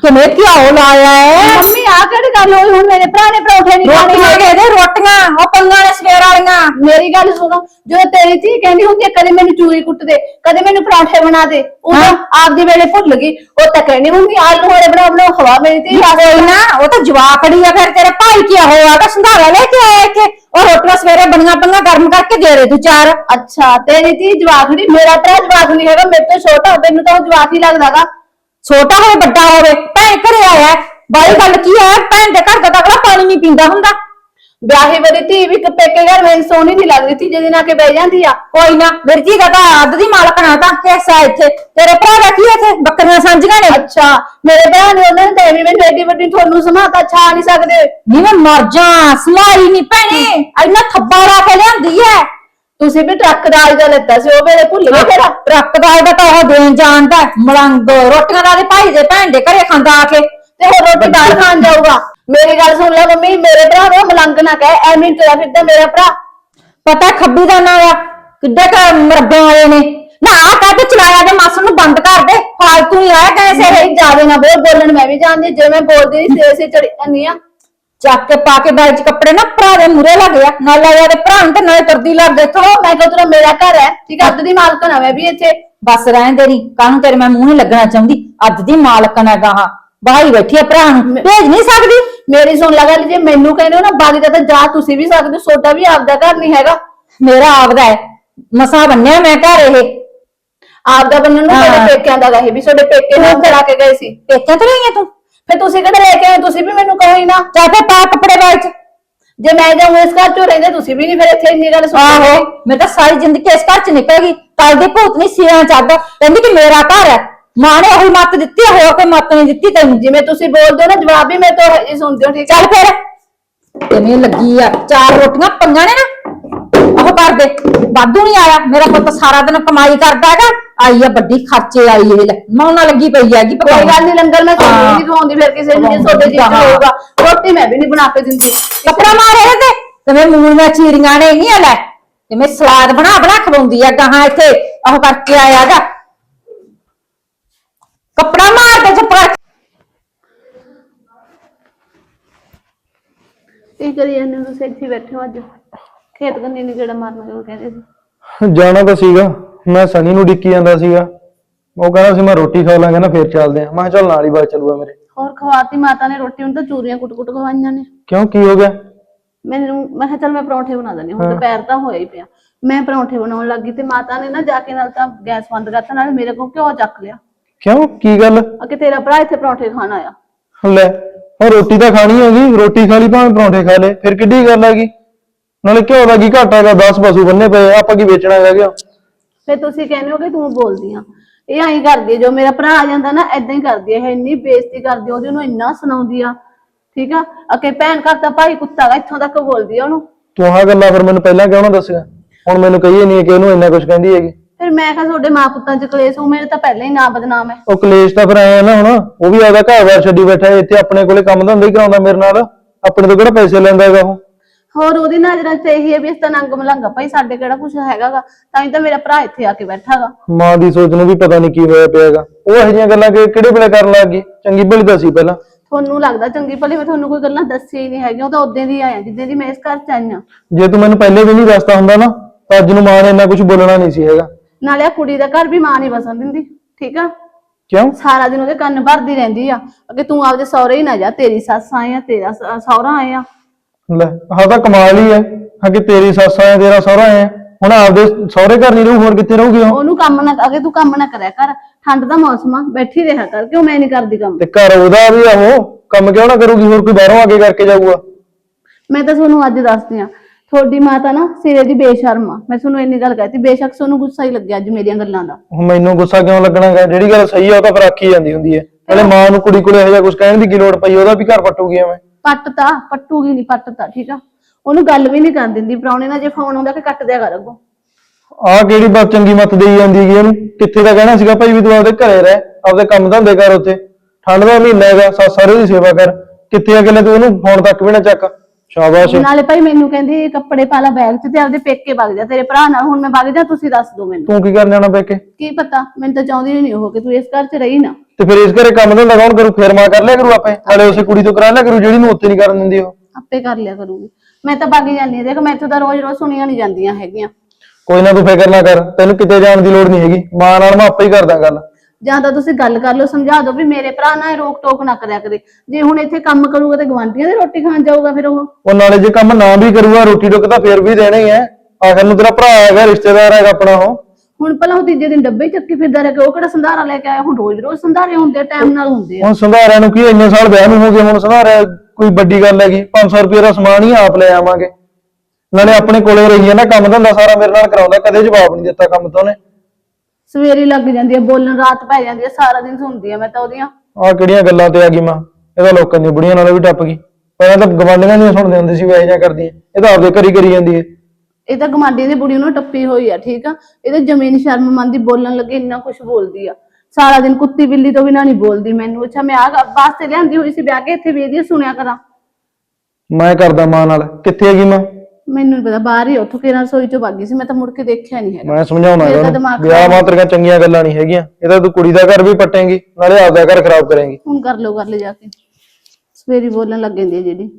ਕਿਵੇਂ ਘਿਓ ਲਾਇਆ ਐ ਮੰਮੀ ਆ ਕਿਹੜੀ ਗੱਲ ਹੋਈ? ਹੁਣ ਮੇਰੇ ਭਰਾ ਨੇ ਪਰੌਂਠੇ ਨਹੀਂ ਖਾਣੇ ਰੋਟੀਆਂ ਦੇ ਦੇ ਰੋਟੀਆਂ ਉਹ ਪੰਗਾਂ ਨੇ ਸਵੇਰ ਵਾਲੀਆਂ। ਮੇਰੀ ਗੱਲ ਸੁਣੋ ਜਦੋਂ ਤੇਰੀ ਧੀ ਕਹਿੰਦੀ ਹੁੰਦੀ ਹੈ ਕਦੇ ਮੈਨੂੰ ਚੂਰੀ ਕੁੱਟ ਦੇ ਕਦੇ ਮੈਨੂੰ ਪਰੌਂਠੇ ਬਣਾ ਦੇ ਉਹ ਤਾਂ ਆਪਦੀ ਵੇਲੇ ਭੁੱਲ ਗਈ। ਉਹ ਤਾਂ ਕਹਿੰਦੀ ਹੁੰਦੀ ਆਲੂ ਵਾਲੇ ਬਣਾ ਬਣਾ ਖਵਾ ਮੇਰੀ ਧੀ ਕੋਈ ਨਾ ਉਹ ਤਾਂ ਜਵਾਕੜੀ ਆ ਫਿਰ ਤੇਰੇ ਭਾਈ ਕੀ ਹੋਇਆ ਤਾਂ ਸੰਧਾਰਾ ਲੈ ਕੇ ਆਇਆ ਇੱਥੇ। ਉਹ ਰੋਟੀਆਂ ਸਵੇਰੇ ਬਣੀਆਂ ਪੰਗਾਂ ਗਰਮ ਕਰਕੇ ਦੇ ਦੇ ਤੂੰ ਚਾਰ। ਅੱਛਾ ਤੇਰੀ ਧੀ ਜਵਾਖੜੀ ਮੇਰਾ ਭਰਾ ਜਵਾਖ ਨਹੀਂ ਹੈਗਾ ਮੇਰੇ ਤੋਂ ਛੋਟਾ ਤੈਨੂੰ ਤਾਂ ਉਹ ਜਵਾਕ ਹੀ ਲੱਗਦਾਗਾ। ਛੋਟਾ ਹੋਵੇ ਵੱਡਾ ਹੋਵੇ ਭੈਣ ਘਰੇ ਆਇਆ ਬਾਈ ਗੱਲ ਕੀ ਹੈ ਭੈਣ ਦੇ ਘਰ ਦਾ ਤਾਂ ਅਗਲਾ ਪਾਣੀ ਨਹੀਂ ਪੀਂਦਾ ਹੁੰਦਾ। ਵਿਆਹੀ ਵਾਲੀ ਧੀ ਵੀ ਇੱਕ ਪੇਕੇ ਘਰ ਮੈਨੂੰ ਸੋਹਣੀ ਨਹੀਂ ਲੱਗਦੀ ਧੀ ਜਿਹਦੇ ਨਾਲ ਕੇ ਬਹਿ ਜਾਂਦੀ ਆ। ਕੋਈ ਨਾ ਮਿਰਜੀ ਦਾ ਤਾਂ ਅੱਧ ਦੀ ਮਾਲਕਣਾ ਤਾਂ ਕਿਸਾ ਇੱਥੇ। ਤੇਰੇ ਭਰਾ ਦਾ ਕੀ ਇੱਥੇ? ਬੱਕਰੀਆਂ ਸਾਂਝੀਆਂ ਨੇ? ਅੱਛਾ ਮੇਰੇ ਭਰਾ ਨੇ ਉਹਨਾਂ ਨੇ ਤਾਂ ਐਵੇਂ ਮੈਨੂੰ ਐਡੀ ਵੱਡੀ ਤੁਹਾਨੂੰ ਸਮਾਤਾ ਛਾ ਨਹੀਂ ਸਕਦੇ। ਨੀ ਮੈਂ ਮਰ ਜਾ ਸਮਾਈ ਨਹੀਂ ਭੈਣੇ। ਇੰਨਾ ਥੱਬਾ ਲਾ ਕੇ ਲਿਆਂਦੀ ਐ ਤੁਸੀਂ ਵੀ ਟਰੱਕ ਦਾ ਆਇਦਾ ਲੈਤਾ ਸੀ ਉਹ ਵੇਲੇ ਭੁੱਲ ਗਏ ਕਿਹੜਾ ਟਰੱਕ ਦਾ ਇਹਦਾ ਤਾਂ ਉਹ ਦੇਣ ਜਾਣਦਾ ਹੈ, ਮਲੰਗ ਰੋਟੀਆਂ ਦਾ ਦੇ ਭਾਈ ਦੇ ਭੈਣ ਦੇ ਘਰੇ ਖਾਂਦਾ ਆ ਕੇ ਤੇ ਹੋਰ ਰੋਟੀ ਦਾਲ ਖਾਣ ਜਾਊਗਾ। ਮੇਰੀ ਗੱਲ ਸੁਣ ਲੈ ਮੰਮੀ ਮੇਰੇ ਭਰਾ ਨੂੰ ਮਲੰਗ ਨਾ ਕਹਿ ਐਵੇਂ ਤੁਰਿਆ ਫਿਰਦਾ ਮੇਰਾ ਭਰਾ। ਪਤਾ ਖੱਬੀ ਦਾ ਨਾਂ ਆ? ਕਿੱਡੇ ਕ ਮਰਬੇ ਵਾਲੇ ਨੇ। ਨਾ ਆ ਕਾਹਤੇ ਚਲਾਇਆ ਦੇ ਮਾਸਨ ਨੂੰ ਬੰਦ ਕਰ ਦੇ। ਫਾਲਤੂ ਹੀ ਆਇਆ ਕੈਸੇ ਇਹ ਜਾਵੇ ਨਾ ਬੋਲ ਬੋਲਣ ਮੈਂ ਵੀ ਜਾਣਦੀ ਜੇ ਮੈਂ ਬੋਲਦੀ ਸੀ ਸੇ ਸੇ ਚੜੀ ਜਾਂਦੀ ਆ। ਚੱਕ ਕੇ ਪਾ ਕੇ ਬੈਗ 'ਚ ਕੱਪੜੇ ਨਾ ਭਰਾ ਦੇ ਮੂਰੇ ਲੱਗ ਗਿਆ ਨਾਲ ਲਾਇਆ ਦੇ ਭਰਾ ਨੂੰ ਤੇ ਨਾਲੇ ਤੁਰਦੀ ਲੱਗ ਗਏ ਥੋ ਮੈਂ ਕਿਹਾ ਤੇਰਾ ਮੇਰਾ ਘਰ ਹੈ। ਠੀਕ ਹੈ ਅੱਧ ਦੀ ਮਾਲਕਣ ਆ ਮੈਂ ਵੀ ਇੱਥੇ ਬਸ ਰਹਿਣ ਦੇ ਨਹੀਂ ਕਾਹਨੂੰ ਤੇਰੇ ਮੈਂ ਮੂੰਹ ਨਹੀਂ ਲੱਗਣਾ ਚਾਹੁੰਦੀ। ਅੱਜ ਦੀ ਮਾਲਕਣ ਹੈ। ਗਾਹਾਂ ਬਾਹਰ ਬੈਠੀ ਆ ਭਰਾ ਨੂੰ। ਭੇਜ ਨਹੀਂ ਸਕਦੀ। ਮੇਰੀ ਸੁਣ ਲਾ ਗੱਲ ਜੇ ਮੈਨੂੰ ਕਹਿੰਦੇ ਹੋ ਨਾ ਬਾਗੀ ਦਾ ਤਾਂ ਜਾ ਤੁਸੀਂ ਵੀ ਸਕਦੇ ਹੋ। ਸੋਡਾ ਵੀ ਆਪਦਾ ਘਰ ਨਹੀਂ ਹੈਗਾ। ਮੇਰਾ ਆਪਦਾ ਹੈ। ਮਸਾ ਬੰਨਿਆ ਮੈਂ ਘਰ ਇਹ। ਆਪਦਾ ਬੰਨਣ ਨੂੰ ਹਾਂ। ਤੁਹਾਡੇ ਪੇਕਿਆਂ ਦਾ ਗਏ ਵੀ। ਤੁਹਾਡੇ ਪੇਕੇ ਨਾਲ ਚੜਾ ਕੇ ਗਏ ਸੀ। ਪੇਕਿਆਂ ਤੋਂ ਲਈਆਂ ਤੂੰ? ਫਿਰ ਤੁਸੀਂ ਕਿਹੜੇ ਲੈ ਕੇ ਆਏ? ਤੁਸੀਂ ਵੀ ਮੈਨੂੰ ਕਹੋ ਹੀ ਨਾ। ਚੱਲ ਫੇ ਪਾ ਕੱਪੜੇ ਬੈਗ 'ਚ। ਜੇ ਮੈਂ ਜਾਊਂ ਇਸ ਘਰ ਚੋਂ ਰਹਿੰਦੇ ਤੁਸੀਂ ਵੀ ਨਹੀਂ ਫਿਰ ਇੱਥੇ ਇੰਨੀ ਗੱਲ ਆਹੋ ਸੁਣੋਗੇ ਮੈਂ ਤਾਂ ਸਾਰੀ ਜ਼ਿੰਦਗੀ ਇਸ ਘਰ 'ਚ ਨਿਕਲ ਗਈ ਕੱਲ ਦੀ ਭੂਤ ਨਹੀਂ ਸਿਰਾਂ ਚੱਦ ਕਹਿੰਦੀ ਕਿ ਮੇਰਾ ਘਰ ਹੈ। ਮਾਂ ਨੇ ਉਹੀ ਮੱਤ ਦਿੱਤੀ ਹੈ, ਹੋਰ ਕੋਈ ਮੱਤ ਨਹੀਂ ਦਿੱਤੀ ਤੈਨੂੰ। ਜਿਵੇਂ ਤੁਸੀਂ ਬੋਲਦੇ ਹੋ ਨਾ ਜਵਾਬ ਵੀ ਮੈਂ ਤੋਂ ਹੀ ਸੁਣਦੇ ਹੋ ਠੀਕ ਹੈ ਚੱਲ ਫਿਰ। ਕਿਵੇਂ ਲੱਗੀ ਆ? ਚਾਰ ਰੋਟੀਆਂ ਪੰਗਾਂ ਨੇ ਨਾ? ਉਹ ਕਰ ਦੇ। ਵਾਧੂ ਨਹੀਂ ਆਇਆ। ਮੇਰਾ ਪੁੱਤ ਸਾਰਾ ਦਿਨ ਕਮਾਈ ਕਰਦਾ ਹੈਗਾ। ਆਈ ਆ ਵੱਡੀ ਖਰਚੇ ਆਈ ਇਹ ਲੈ। ਮੌਨਾ ਲੱਗੀ ਪਈ ਹੈਗੀ ਕੋਈ ਗੱਲ ਨਹੀਂ ਲੰਗਰ ਮੈਂ ਹਾਂ। ਨਹੀਂ ਖਵਾਉਂਦੀ ਫਿਰ ਕਿਸੇ ਨੂੰ ਜੇ ਤੁਹਾਡੇ ਜੀ। ਹੋਊਗਾ। ਰੋਟੀ ਮੈਂ ਵੀ ਨਹੀਂ ਬਣਾ ਕੇ ਦਿੰਦੀ। ਕੱਪੜਾ ਮਾਰੇ ਤੇ ਕਿਵੇਂ ਮੂੰਹ ਨਾਲ ਚੀਰੀਆਂ ਨੇ ਨਹੀਂ ਲੈ। ਕਿਵੇਂ ਸਲਾਦ ਬਣਾ ਬਣਾ ਖਵਾਉਂਦੀ ਆ ਗਾਹਾਂ ਇੱਥੇ। ਉਹ ਕਰਕੇ ਆਇਆਗਾ ਕੱਪੜਾ ਮਾਰ ਦੇ ਚੁੱਪ ਕਰ। ਕੀ ਕਰੀ ਜਾਂਦੇ ਹੋ ਤੁਸੀਂ? ਇੱਥੇ ਬੈਠੇ ਹੋ ਅੱਜ। ਖੇਤ ਕੰਨੀ ਨਹੀਂ ਕਿਹੜਾ ਮਾਰਨਾ ਕਿਉਂ ਕਹਿੰਦੇ ਸੀ। ਜਾਣਾ ਤਾਂ ਸੀਗਾ। ਮੈਂ ਸਨੀ ਨੂੰ ਡਿੱਕੀ ਜਾਂਦਾ ਸੀਗਾ। ਉਹ ਕਹਿੰਦਾ ਸੀ ਮੈਂ ਰੋਟੀ ਖਾ ਲਾਂਗਾ ਨਾ ਫੇਰ ਚੱਲਦੇ ਆ। ਮੈਂ ਕਿਹਾ ਚੱਲ ਨਾਲ ਹੀ ਬਾਅਦ ਚੱਲੂਗਾ ਮੇਰੇ। ਹੋਰ ਖਵਾਤੀ ਮਾਤਾ ਨੇ ਰੋਟੀ ਹੁਣ ਤਾਂ ਚੂਰੀਆਂ ਕੁੱਟ-ਕੁੱਟ ਖਵਾਈਆਂ ਨੇ। ਕਿਉਂ ਕੀ ਹੋ ਗਿਆ? ਮੈਨੂੰ ਮੈਂ ਕਿਹਾ ਚੱਲ ਮੈਂ ਪਰੌਂਠੇ ਬਣਾ ਦਿੰਦੀ ਹਾਂ। ਹੁਣ ਦੁਪਹਿਰ ਤਾਂ ਹੋਇਆ ਹੀ ਪਿਆ। ਮੈਂ ਪਰੌਂਠੇ ਬਣਾਉਣ ਲੱਗੀ ਤੇ ਮਾਤਾ ਨੇ ਨਾ ਜਾ ਕੇ ਨਾਲ ਤਾਂ ਗੈਸ ਬੰਦ ਕਰਤਾ ਨਾਲ ਮੇਰੇ ਕੋਲ ਘਿਓ ਚੱਕ ਲਿਆ। ਕਿਉਂ? ਕੀ ਗੱਲ? ਅਕੇ ਤੇਰਾ ਭਰਾ ਇੱਥੇ ਪਰੌਂਠੇ ਖਾਣ ਆਇਆ। ਲੈ ਉਹ ਰੋਟੀ ਤਾਂ ਖਾਣੀ ਹੈਗੀ। ਰੋਟੀ ਖਾ ਲਈ ਭਾਵੇਂ ਪਰੌਂਠੇ ਖਾ ਲੇ। ਫਿਰ ਕਿੱਡੀ ਗੱਲ ਹੈਗੀ? ਨਾਲੇ ਘਿਓ ਦਾ ਕੀ ਘਾਟਾ ਹੈਗਾ? 10 ਪਸ਼ੂ ਬੰਨੇ ਪਏ ਆ, ਆਪਾਂ ਕੀ ਵੇਚਣਾ ਹੈਗਾ ਘਿਓ? ਫਿਰ ਤੁਸੀਂ ਕਹਿੰਦੇ ਹੋ ਕਿ ਤੂੰ ਬੋਲਦੀ ਆ। ਇਹ ਐਂ ਕਰਦੀ ਹੈ ਜੋ ਮੇਰਾ ਭਰਾ ਆ ਜਾਂਦਾ ਨਾ ਐਦਾਂ ਹੀ ਕਰਦੀ ਹੈ ਇਹ ਇੰਨੀ ਬੇਇੱਜ਼ਤੀ ਕਰਦੀ ਆ, ਉਹਦੀ ਉਹਨੂੰ ਇੰਨਾ ਸੁਣਾਉਂਦੀ ਆ ਠੀਕ ਆ? ਅਕੇ ਭੈਣ ਘਰ ਤਾਂ ਭਾਈ ਕੁੱਤਾ ਗਾ ਇੱਥੋਂ ਤੱਕ ਬੋਲਦੀ ਆ ਉਹਨੂੰ। ਤੂੰ ਆਹ ਗੱਲਾਂ ਫਿਰ ਮੈਨੂੰ ਪਹਿਲਾਂ ਕਿਉਂ ਨਾ ਦੱਸਿਆ? ਹੁਣ ਮੈਨੂੰ ਕਹੀਏ ਨਹੀਂ ਕਿ ਇਹਨੂੰ ਇੰਨਾ ਕੁਝ ਕਹਿੰਦੀ ਹੈਗੀ। ਫਿਰ ਮੈਂ ਕਿਹਾ ਤੁਹਾਡੇ ਮਾਂ ਪੁੱਤਾਂ ਚ ਕਲੇਸ਼ ਹੋ ਮੇਰੇ ਤਾਂ ਪਹਿਲਾਂ ਹੀ ਨਾਂ ਬਦਨਾਮ ਹੈ। ਉਹ ਕਲੇਸ਼ ਤਾਂ ਫਿਰ ਆਇਆ ਨਾ ਹੁਣ ਉਹ ਵੀ ਆਦਾ ਘਰ-ਬਾਰ ਛੱਡੀ ਬੈਠਾ ਹੈ, ਇੱਥੇ ਆਪਣੇ ਕੋਲੇ ਕੰਮ ਧੰਦਾ ਹੀ ਕਰਾਉਂਦਾ ਮੇਰੇ ਨਾਲ ਆਪਣੇ ਤੋਂ ਕਿਹੜਾ ਪੈਸੇ ਲੈਂਦਾ ਹੈਗਾ ਉਹ? ਹੋਰ ਉਹਦੀ ਨਜ਼ਰਾਂ ਚ ਇਹੀ ਹੈ ਵੀ ਇਸ ਤਾਂ ਨੰਗ ਮਲੰਗਾ ਭਾਈ ਸਾਡੇ ਕਿਹੜਾ ਕੁਝ ਹੈਗਾਗਾ? ਤਾਂ ਹੀ ਤਾਂ ਮੇਰਾ ਭਰਾ ਇੱਥੇ ਆ ਕੇ ਬੈਠਾਗਾ। ਮਾਂ ਦੀ ਸੋਚ ਨੂੰ ਵੀ ਪਤਾ ਨਹੀਂ ਕੀ ਹੋਇਆ ਪਿਆਗਾ। ਉਹ ਇਹੋ ਜਿਹੀਆਂ ਗੱਲਾਂ ਕਿ ਕਿਹੜੇ ਵੇਲੇ ਕਰਨ ਲੱਗ ਗਈ? ਚੰਗੀ ਭਲੀ ਤਾਂ ਸੀ ਪਹਿਲਾਂ। ਤੁਹਾਨੂੰ ਲੱਗਦਾ ਚੰਗੀ ਭਲੀ ਮੈਂ ਤੁਹਾਨੂੰ ਕੋਈ ਗੱਲਾਂ ਦੱਸੀ ਹੀ ਨਹੀਂ ਹੈਗੀਆਂ ਉਹ ਤਾਂ ਉਦੋਂ ਦੀ ਆਇਆ ਜਿੱਦਾਂ ਦੀ ਮੈਂ ਇਸ ਘਰ ਚ ਆਈ ਹਾਂ। ਜੇ ਤੂੰ ਮੈਨੂੰ ਪਹਿਲੇ ਵੀ ਨਹੀਂ ਦੱਸਦਾ ਹੁੰਦਾ ਨਾ ਤਾਂ ਅੱਜ ਨੂੰ ਮਾਂ ਨੇ ਇੰਨਾ ਕੁਝ ਬੋਲਣਾ ਨਹੀਂ ਸੀ ਹੈਗਾ। ਨਾਲੇ ਆ ਕੁੜੀ ਦਾ ਘਰ ਵੀ ਮਾਂ ਨਹੀਂ ਵਸਣ ਦਿੰਦੀ ਠੀਕ ਆ? ਕਿਉਂ? ਸਾਰਾ ਦਿਨ ਉਹਦੇ ਕੰਨ ਭਰਦੀ ਰਹਿੰਦੀ ਆ ਕਿ ਤੂੰ ਆਪਦੇ ਸਹੁਰੇ ਹੀ ਨਾ ਜਾ ਤੇਰੀ ਸੱਸ ਆਏ ਆ ਤੇਰਾ ਸ- ਸਹੁਰਾ ਆਏ ਆ। ਲੈ ਆਹ ਤਾਂ ਕਮਾਲ ਹੀ ਹੈ। ਹਾਂ ਕਿ ਤੇਰੀ ਸੱਸ ਆਏ ਤੇਰਾ ਸਹੁਰਾ ਆਏ। ਹੁਣ ਆਪਦੇ ਸਹੁਰੇ ਘਰ ਨਹੀਂ ਰਹੂ ਹੋਰ ਕਿੱਥੇ ਰਹੂਗੀ ਉਹ? ਉਹਨੂੰ ਕੰਮ ਨਾ ਅਗੇ ਤੂੰ ਕੰਮ ਨਾ ਕਰਿਆ ਕਰ। ਠੰਡ ਦਾ ਮੌਸਮ ਆ ਬੈਠੀ ਰਿਹਾ ਕਰ ਕਿਉਂ ਮੈਂ ਨਹੀਂ ਕਰਦੀ ਕੰਮ? ਤੇ ਘਰ ਉਹਦਾ ਵੀ ਆ ਉਹ ਕੰਮ ਕਿਉਂ ਨਾ ਕਰੂਗੀ? ਹੋਰ ਕੋਈ ਬਾਹਰੋਂ ਆ ਕੇ ਕਰਕੇ ਜਾਊਗਾ। ਮੈਂ ਤਾਂ ਤੁਹਾਨੂੰ ਅੱਜ ਦੱਸਦੀ ਆ ਤੁਹਾਡੀ ਮਾਤਾ ਨਾ ਸਿਰੇ ਦੀ ਬੇਸ਼ਰਮ ਆ। ਮੈਂ ਤੁਹਾਨੂੰ ਇੰਨੀ ਗੱਲ ਕਹਿਤੀ ਬੇਸ਼ੱਕ ਤੁਹਾਨੂੰ ਗੁੱਸਾ ਹੀ ਲੱਗਿਆ ਅੱਜ ਮੇਰੀਆਂ ਗੱਲਾਂ ਦਾ। ਹੁਣ ਮੈਨੂੰ ਗੁੱਸਾ ਕਿਉਂ ਲੱਗਣਾਗਾ ਜਿਹੜੀ ਗੱਲ ਸਹੀ ਆ ਉਹ ਤਾਂ ਫਿਰ ਆਖੀ ਜਾਂਦੀ ਹੁੰਦੀ ਹੈ। ਪਹਿਲੇ ਮਾਂ ਨੂੰ ਕੁੜੀ ਕੋਲੇ ਇਹੋ ਜਿਹਾ ਕੁਝ ਕਹਿਣ ਦੀ ਕੀ ਲੋੜ ਪਈ ਉਹਦਾ ਵੀ ਘਰ ਪੱਟੂਗੀ ਐਵੇਂ। ਪੱਟਤਾ ਪੱਟੂਗੀ ਨਹੀਂ ਪੱਟਤਾ ਠੀਕ ਆ? ਉਹਨੂੰ ਗੱਲ ਵੀ ਨਹੀਂ ਕਰਨ ਦਿੰਦੀ ਪ੍ਰਾਹੁਣੇ ਨਾਲ ਜੇ ਫੋਨ ਆਉਂਦਾ ਕਿ ਕੱਟ ਦਿਆ ਕਰ ਅੱਗੋਂ। ਆਹ ਕਿਹੜੀ ਬਾਤ ਚੰਗੀ ਮੱਤ ਦੇਈ ਜਾਂਦੀ ਹੈਗੀ ਇਹਨੂੰ? ਕਿੱਥੇ ਦਾ ਕਹਿਣਾ ਸੀਗਾ ਭਾਈ ਵੀ ਤੂੰ ਆਪਦੇ ਘਰੇ ਰਹਿ ਆਪਦੇ ਕੰਮ ਧੰਦੇ ਕਰ ਉੱਥੇ। ਠੰਡ ਦਾ ਮਹੀਨਾ ਹੈਗਾ ਸੱਸ ਸਹੁਰੇ ਦੀ ਸੇਵਾ ਕਰ। ਕਿੱਥੇ ਆ ਗੱਲੇ ਤੂੰ ਉਹਨੂੰ ਫੋਨ ਤੱਕ ਵੀ ਨਾ ਚੱਕ? ਸ਼ਾਬਾਸ਼। ਨਾਲੇ ਭਾਈ ਮੈਨੂੰ ਕਹਿੰਦੀ ਕੱਪੜੇ ਪਾ ਲੈ ਬੈਗ 'ਚ ਤੇ ਆਪਦੇ ਪੇਕੇ ਵਗ ਜਾ ਤੇਰੇ ਭਰਾ ਨਾਲ ਹੁਣ ਮੈਂ ਵਗ ਜਾ ਤੁਸੀਂ ਦੱਸ ਦਿਓ ਮੈਨੂੰ। ਤੂੰ ਕੀ ਕਰਨ ਜਾਣਾ ਪੈ ਕੇ ਪਤਾ ਮੈਨੂੰ ਤਾਂ ਚਾਹੁੰਦੀ ਨਹੀਂ ਉਹ ਕਿ ਤੂੰ ਇਸ ਘਰ 'ਚ ਰਹੀ ਨਾ। ਤੇ ਫਿਰ ਇਸ ਘਰੇ ਕੰਮ ਧੰਦਾ ਕੌਣ ਕਰੂ ਫੇਰ ਮਾਂ ਕਰ ਲਿਆ ਕਰੂ ਆਪੇ। ਨਾਲੇ ਉਸੇ ਕੁੜੀ ਤੋਂ ਕਰਾ ਲਿਆ ਕਰੂ ਜਿਹੜੀ ਨੂੰ ਉੱਥੇ ਨਹੀਂ ਕਰਨ ਦਿੰਦੀ ਉਹ। ਆਪੇ ਕਰ ਲਿਆ ਕਰੂਗੀ। ਮੈਂ ਤਾਂ ਵਗ ਜਾਂਦੀ ਹਾਂ। ਦੇਖ ਮੈਥੋਂ ਤਾਂ ਰੋਜ਼-ਰੋਜ਼ ਸੁਣੀਆਂ ਨਹੀਂ ਜਾਂਦੀਆਂ ਹੈਗੀਆਂ। ਕੋਈ ਨਾ ਤੂੰ ਫਿਕਰ ਨਾ ਕਰ ਤੈਨੂੰ ਕਿਤੇ ਜਾਣ ਦੀ ਲੋੜ ਨਹੀਂ ਹੈਗੀ। ਮਾਂ ਨਾਲ ਮੈਂ ਆਪੇ ਹੀ ਕਰਦਾ ਗੱਲ। ਜਾਂ ਤਾਂ ਤੁਸੀਂ ਗੱਲ ਕਰ ਲਓ ਸਮਝਾ ਦਿਓ ਵੀ ਮੇਰੇ ਭਰਾ ਨਾਲ ਰੋਕ ਟੋਕ ਨਾ ਕਰਿਆ ਕਰੇ। ਜੇ ਹੁਣ ਇੱਥੇ ਕੰਮ ਕਰੂਗਾ ਤੇ ਗਵਾਂਢੀਆਂ ਦੀ ਰੋਟੀ ਖਾਣ ਜਾਊਗਾ ਫਿਰ ਉਹ? ਉਹ ਨਾਲੇ ਜੇ ਕੰਮ ਨਾ ਵੀ ਕਰੂਗਾ ਰੋਟੀ ਟੁੱਕ ਤਾਂ ਫੇਰ ਵੀ ਦੇਣਾ ਹੀ ਹੈ। ਆਖਰ ਨੂੰ ਤੇਰਾ ਭਰਾ ਹੈਗਾ ਰਿਸ਼ਤੇਦਾਰ ਹੈਗਾ ਆਪਣਾ ਉਹ। ਹੁਣ ਪਹਿਲਾਂ ਉਹ ਤੀਜੇ ਦਿਨ ਡੱਬੇ ਚੱਕੀ ਫਿਰਦਾ ਰਿਹਾ ਕਿ ਉਹ ਕਿਹੜਾ ਸੰਧਾਰਾ ਲੈ ਕੇ ਆਇਆ? ਹੁਣ ਰੋਜ਼-ਰੋਜ਼ ਸੰਧਾਰੇ ਹੁੰਦੇ ਟਾਈਮ ਨਾਲ ਹੁੰਦੇ ਆ। ਹੁਣ ਸੰਧਾਰਿਆਂ ਨੂੰ ਕੀ ਇੰਨੇ ਸਾਲ ਵਿਆਹ ਨੂੰ ਹੋ ਗਏ ਹੁਣ ਸੰਧਾਰਿਆ ਕੋਈ ਵੱਡੀ ਗੱਲ ਹੈਗੀ। 500 ਰੁਪਏ ਦਾ ਸਮਾਨ ਹੀ ਆਪ ਲੈ ਆਵਾਂਗੇ। ਨਾਲੇ ਆਪਣੇ ਕੋਲੇ ਰਹੀ ਹੈ ਨਾ ਕੰਮ ਧੰਦਾ ਸਾਰਾ ਮੇਰੇ ਨਾਲ ਕਰਾਉਂਦਾ ਕਦੇ ਜਵਾਬ ਨਹੀਂ ਦਿੱਤਾ ਕੰਮ ਤੋਂ ਉਹਨੇ। ਸਵੇਰੇ ਲੱਗ ਜਾਂਦੀ ਹੈ ਬੋਲਣ ਰਾਤ ਪੈ ਜਾਂਦੀ ਹੈ ਸਾਰਾ ਦਿਨ ਸੁਣਦੀ ਆ ਮੈਂ ਤਾਂ ਉਹਦੀਆਂ। ਆਹ ਕਿਹੜੀਆਂ ਗੱਲਾਂ ਤੇ ਆ ਗਈ ਮਾਂ? ਇਹ ਤਾਂ ਲੋਕਾਂ ਦੀਆਂ ਬੁੜੀਆਂ ਨਾਲ ਵੀ ਟੱਪ ਗਈ। ਪਹਿਲਾਂ ਤਾਂ ਗਵਾਂਢੀਆਂ ਦੀਆਂ ਸੁਣਦੇ ਹੁੰਦੇ ਸੀ ਵੀ ਇਹ ਜਿਹਾ ਕਰਦੀ ਹੈ ਇਹ ਤਾਂ ਆਪਦੇ ਘਰੀ ਕਰੀ ਜਾਂਦੀ ਹੈ ਇਹ ਤਾਂ ਗਮਾਂਡੀ ਦੀ ਬੁੜੀ ਨੂੰ ਟੱਪੀ ਹੋਈ ਆ ਠੀਕ ਆ? ਇਹ ਤਾਂ ਜ਼ਮੀਨ ਸ਼ਰਮ ਮੰਦੀ ਬੋਲਣ ਲੱਗੇ ਇੰਨਾ ਕੁਝ ਬੋਲਦੀ ਆ। ਸਾਰਾ ਦਿਨ ਕੁੱਤੀ ਬਿੱਲੀ ਤੋਂ ਬਿਨਾਂ ਨਹੀਂ ਬੋਲਦੀ ਮੈਨੂੰ। ਅੱਛਾ ਮੈਂ ਆ ਵਾਸਤੇ ਲਿਆਂਦੀ ਹੋਈ ਸੀ ਵਿਆਹ ਕੇ ਇੱਥੇ ਵੀ ਇਹਦੀ ਸੁਣਿਆ ਕਰਾਂ। ਮੈਂ ਕਰਦਾ ਮਾਂ ਨਾਲ। ਕਿੱਥੇ ਹੈਗੀ ਮਾਂ? ਮੈਨੂੰ ਨੀ ਪਤਾ ਬਾਹਰ ਹੀ ਉੱਥੋਂ ਕਿਹਨਾਂ ਰਸੋਈ ਚੋਂ ਭਾਗੀ ਸੀ ਮੈਂ ਤਾਂ ਮੁੜ ਕੇ ਦੇਖਿਆ ਨਹੀਂ ਹੈਗਾ। ਮੈਂ ਸਮਝਾਉਣਾ ਮੇਰਾ ਤਾਂ ਇਹਨੂੰ ਦਿਮਾਗ ਵਿਆਹ ਖਰਾਬ। ਮਾਤਰੀਆਂ ਚੰਗੀਆਂ ਗੱਲਾਂ ਨਹੀਂ ਹੈਗੀਆਂ। ਇਹ ਤਾਂ ਤੂੰ ਕੁੜੀ ਦਾ ਘਰ ਵੀ ਪੱਟੇਂਗੀ ਨਾਲੇ ਆਪਦਾ ਘਰ ਖਰਾਬ ਕਰੇਂਗੀ। ਹੁਣ ਕਰ ਲਓ ਕਰ ਲੈ ਜਾ ਕੇ। ਸਵੇਰੀ ਬੋਲਣ ਲੱਗ ਜਾਂਦੀ ਹੈ ਜਿਹੜੀ।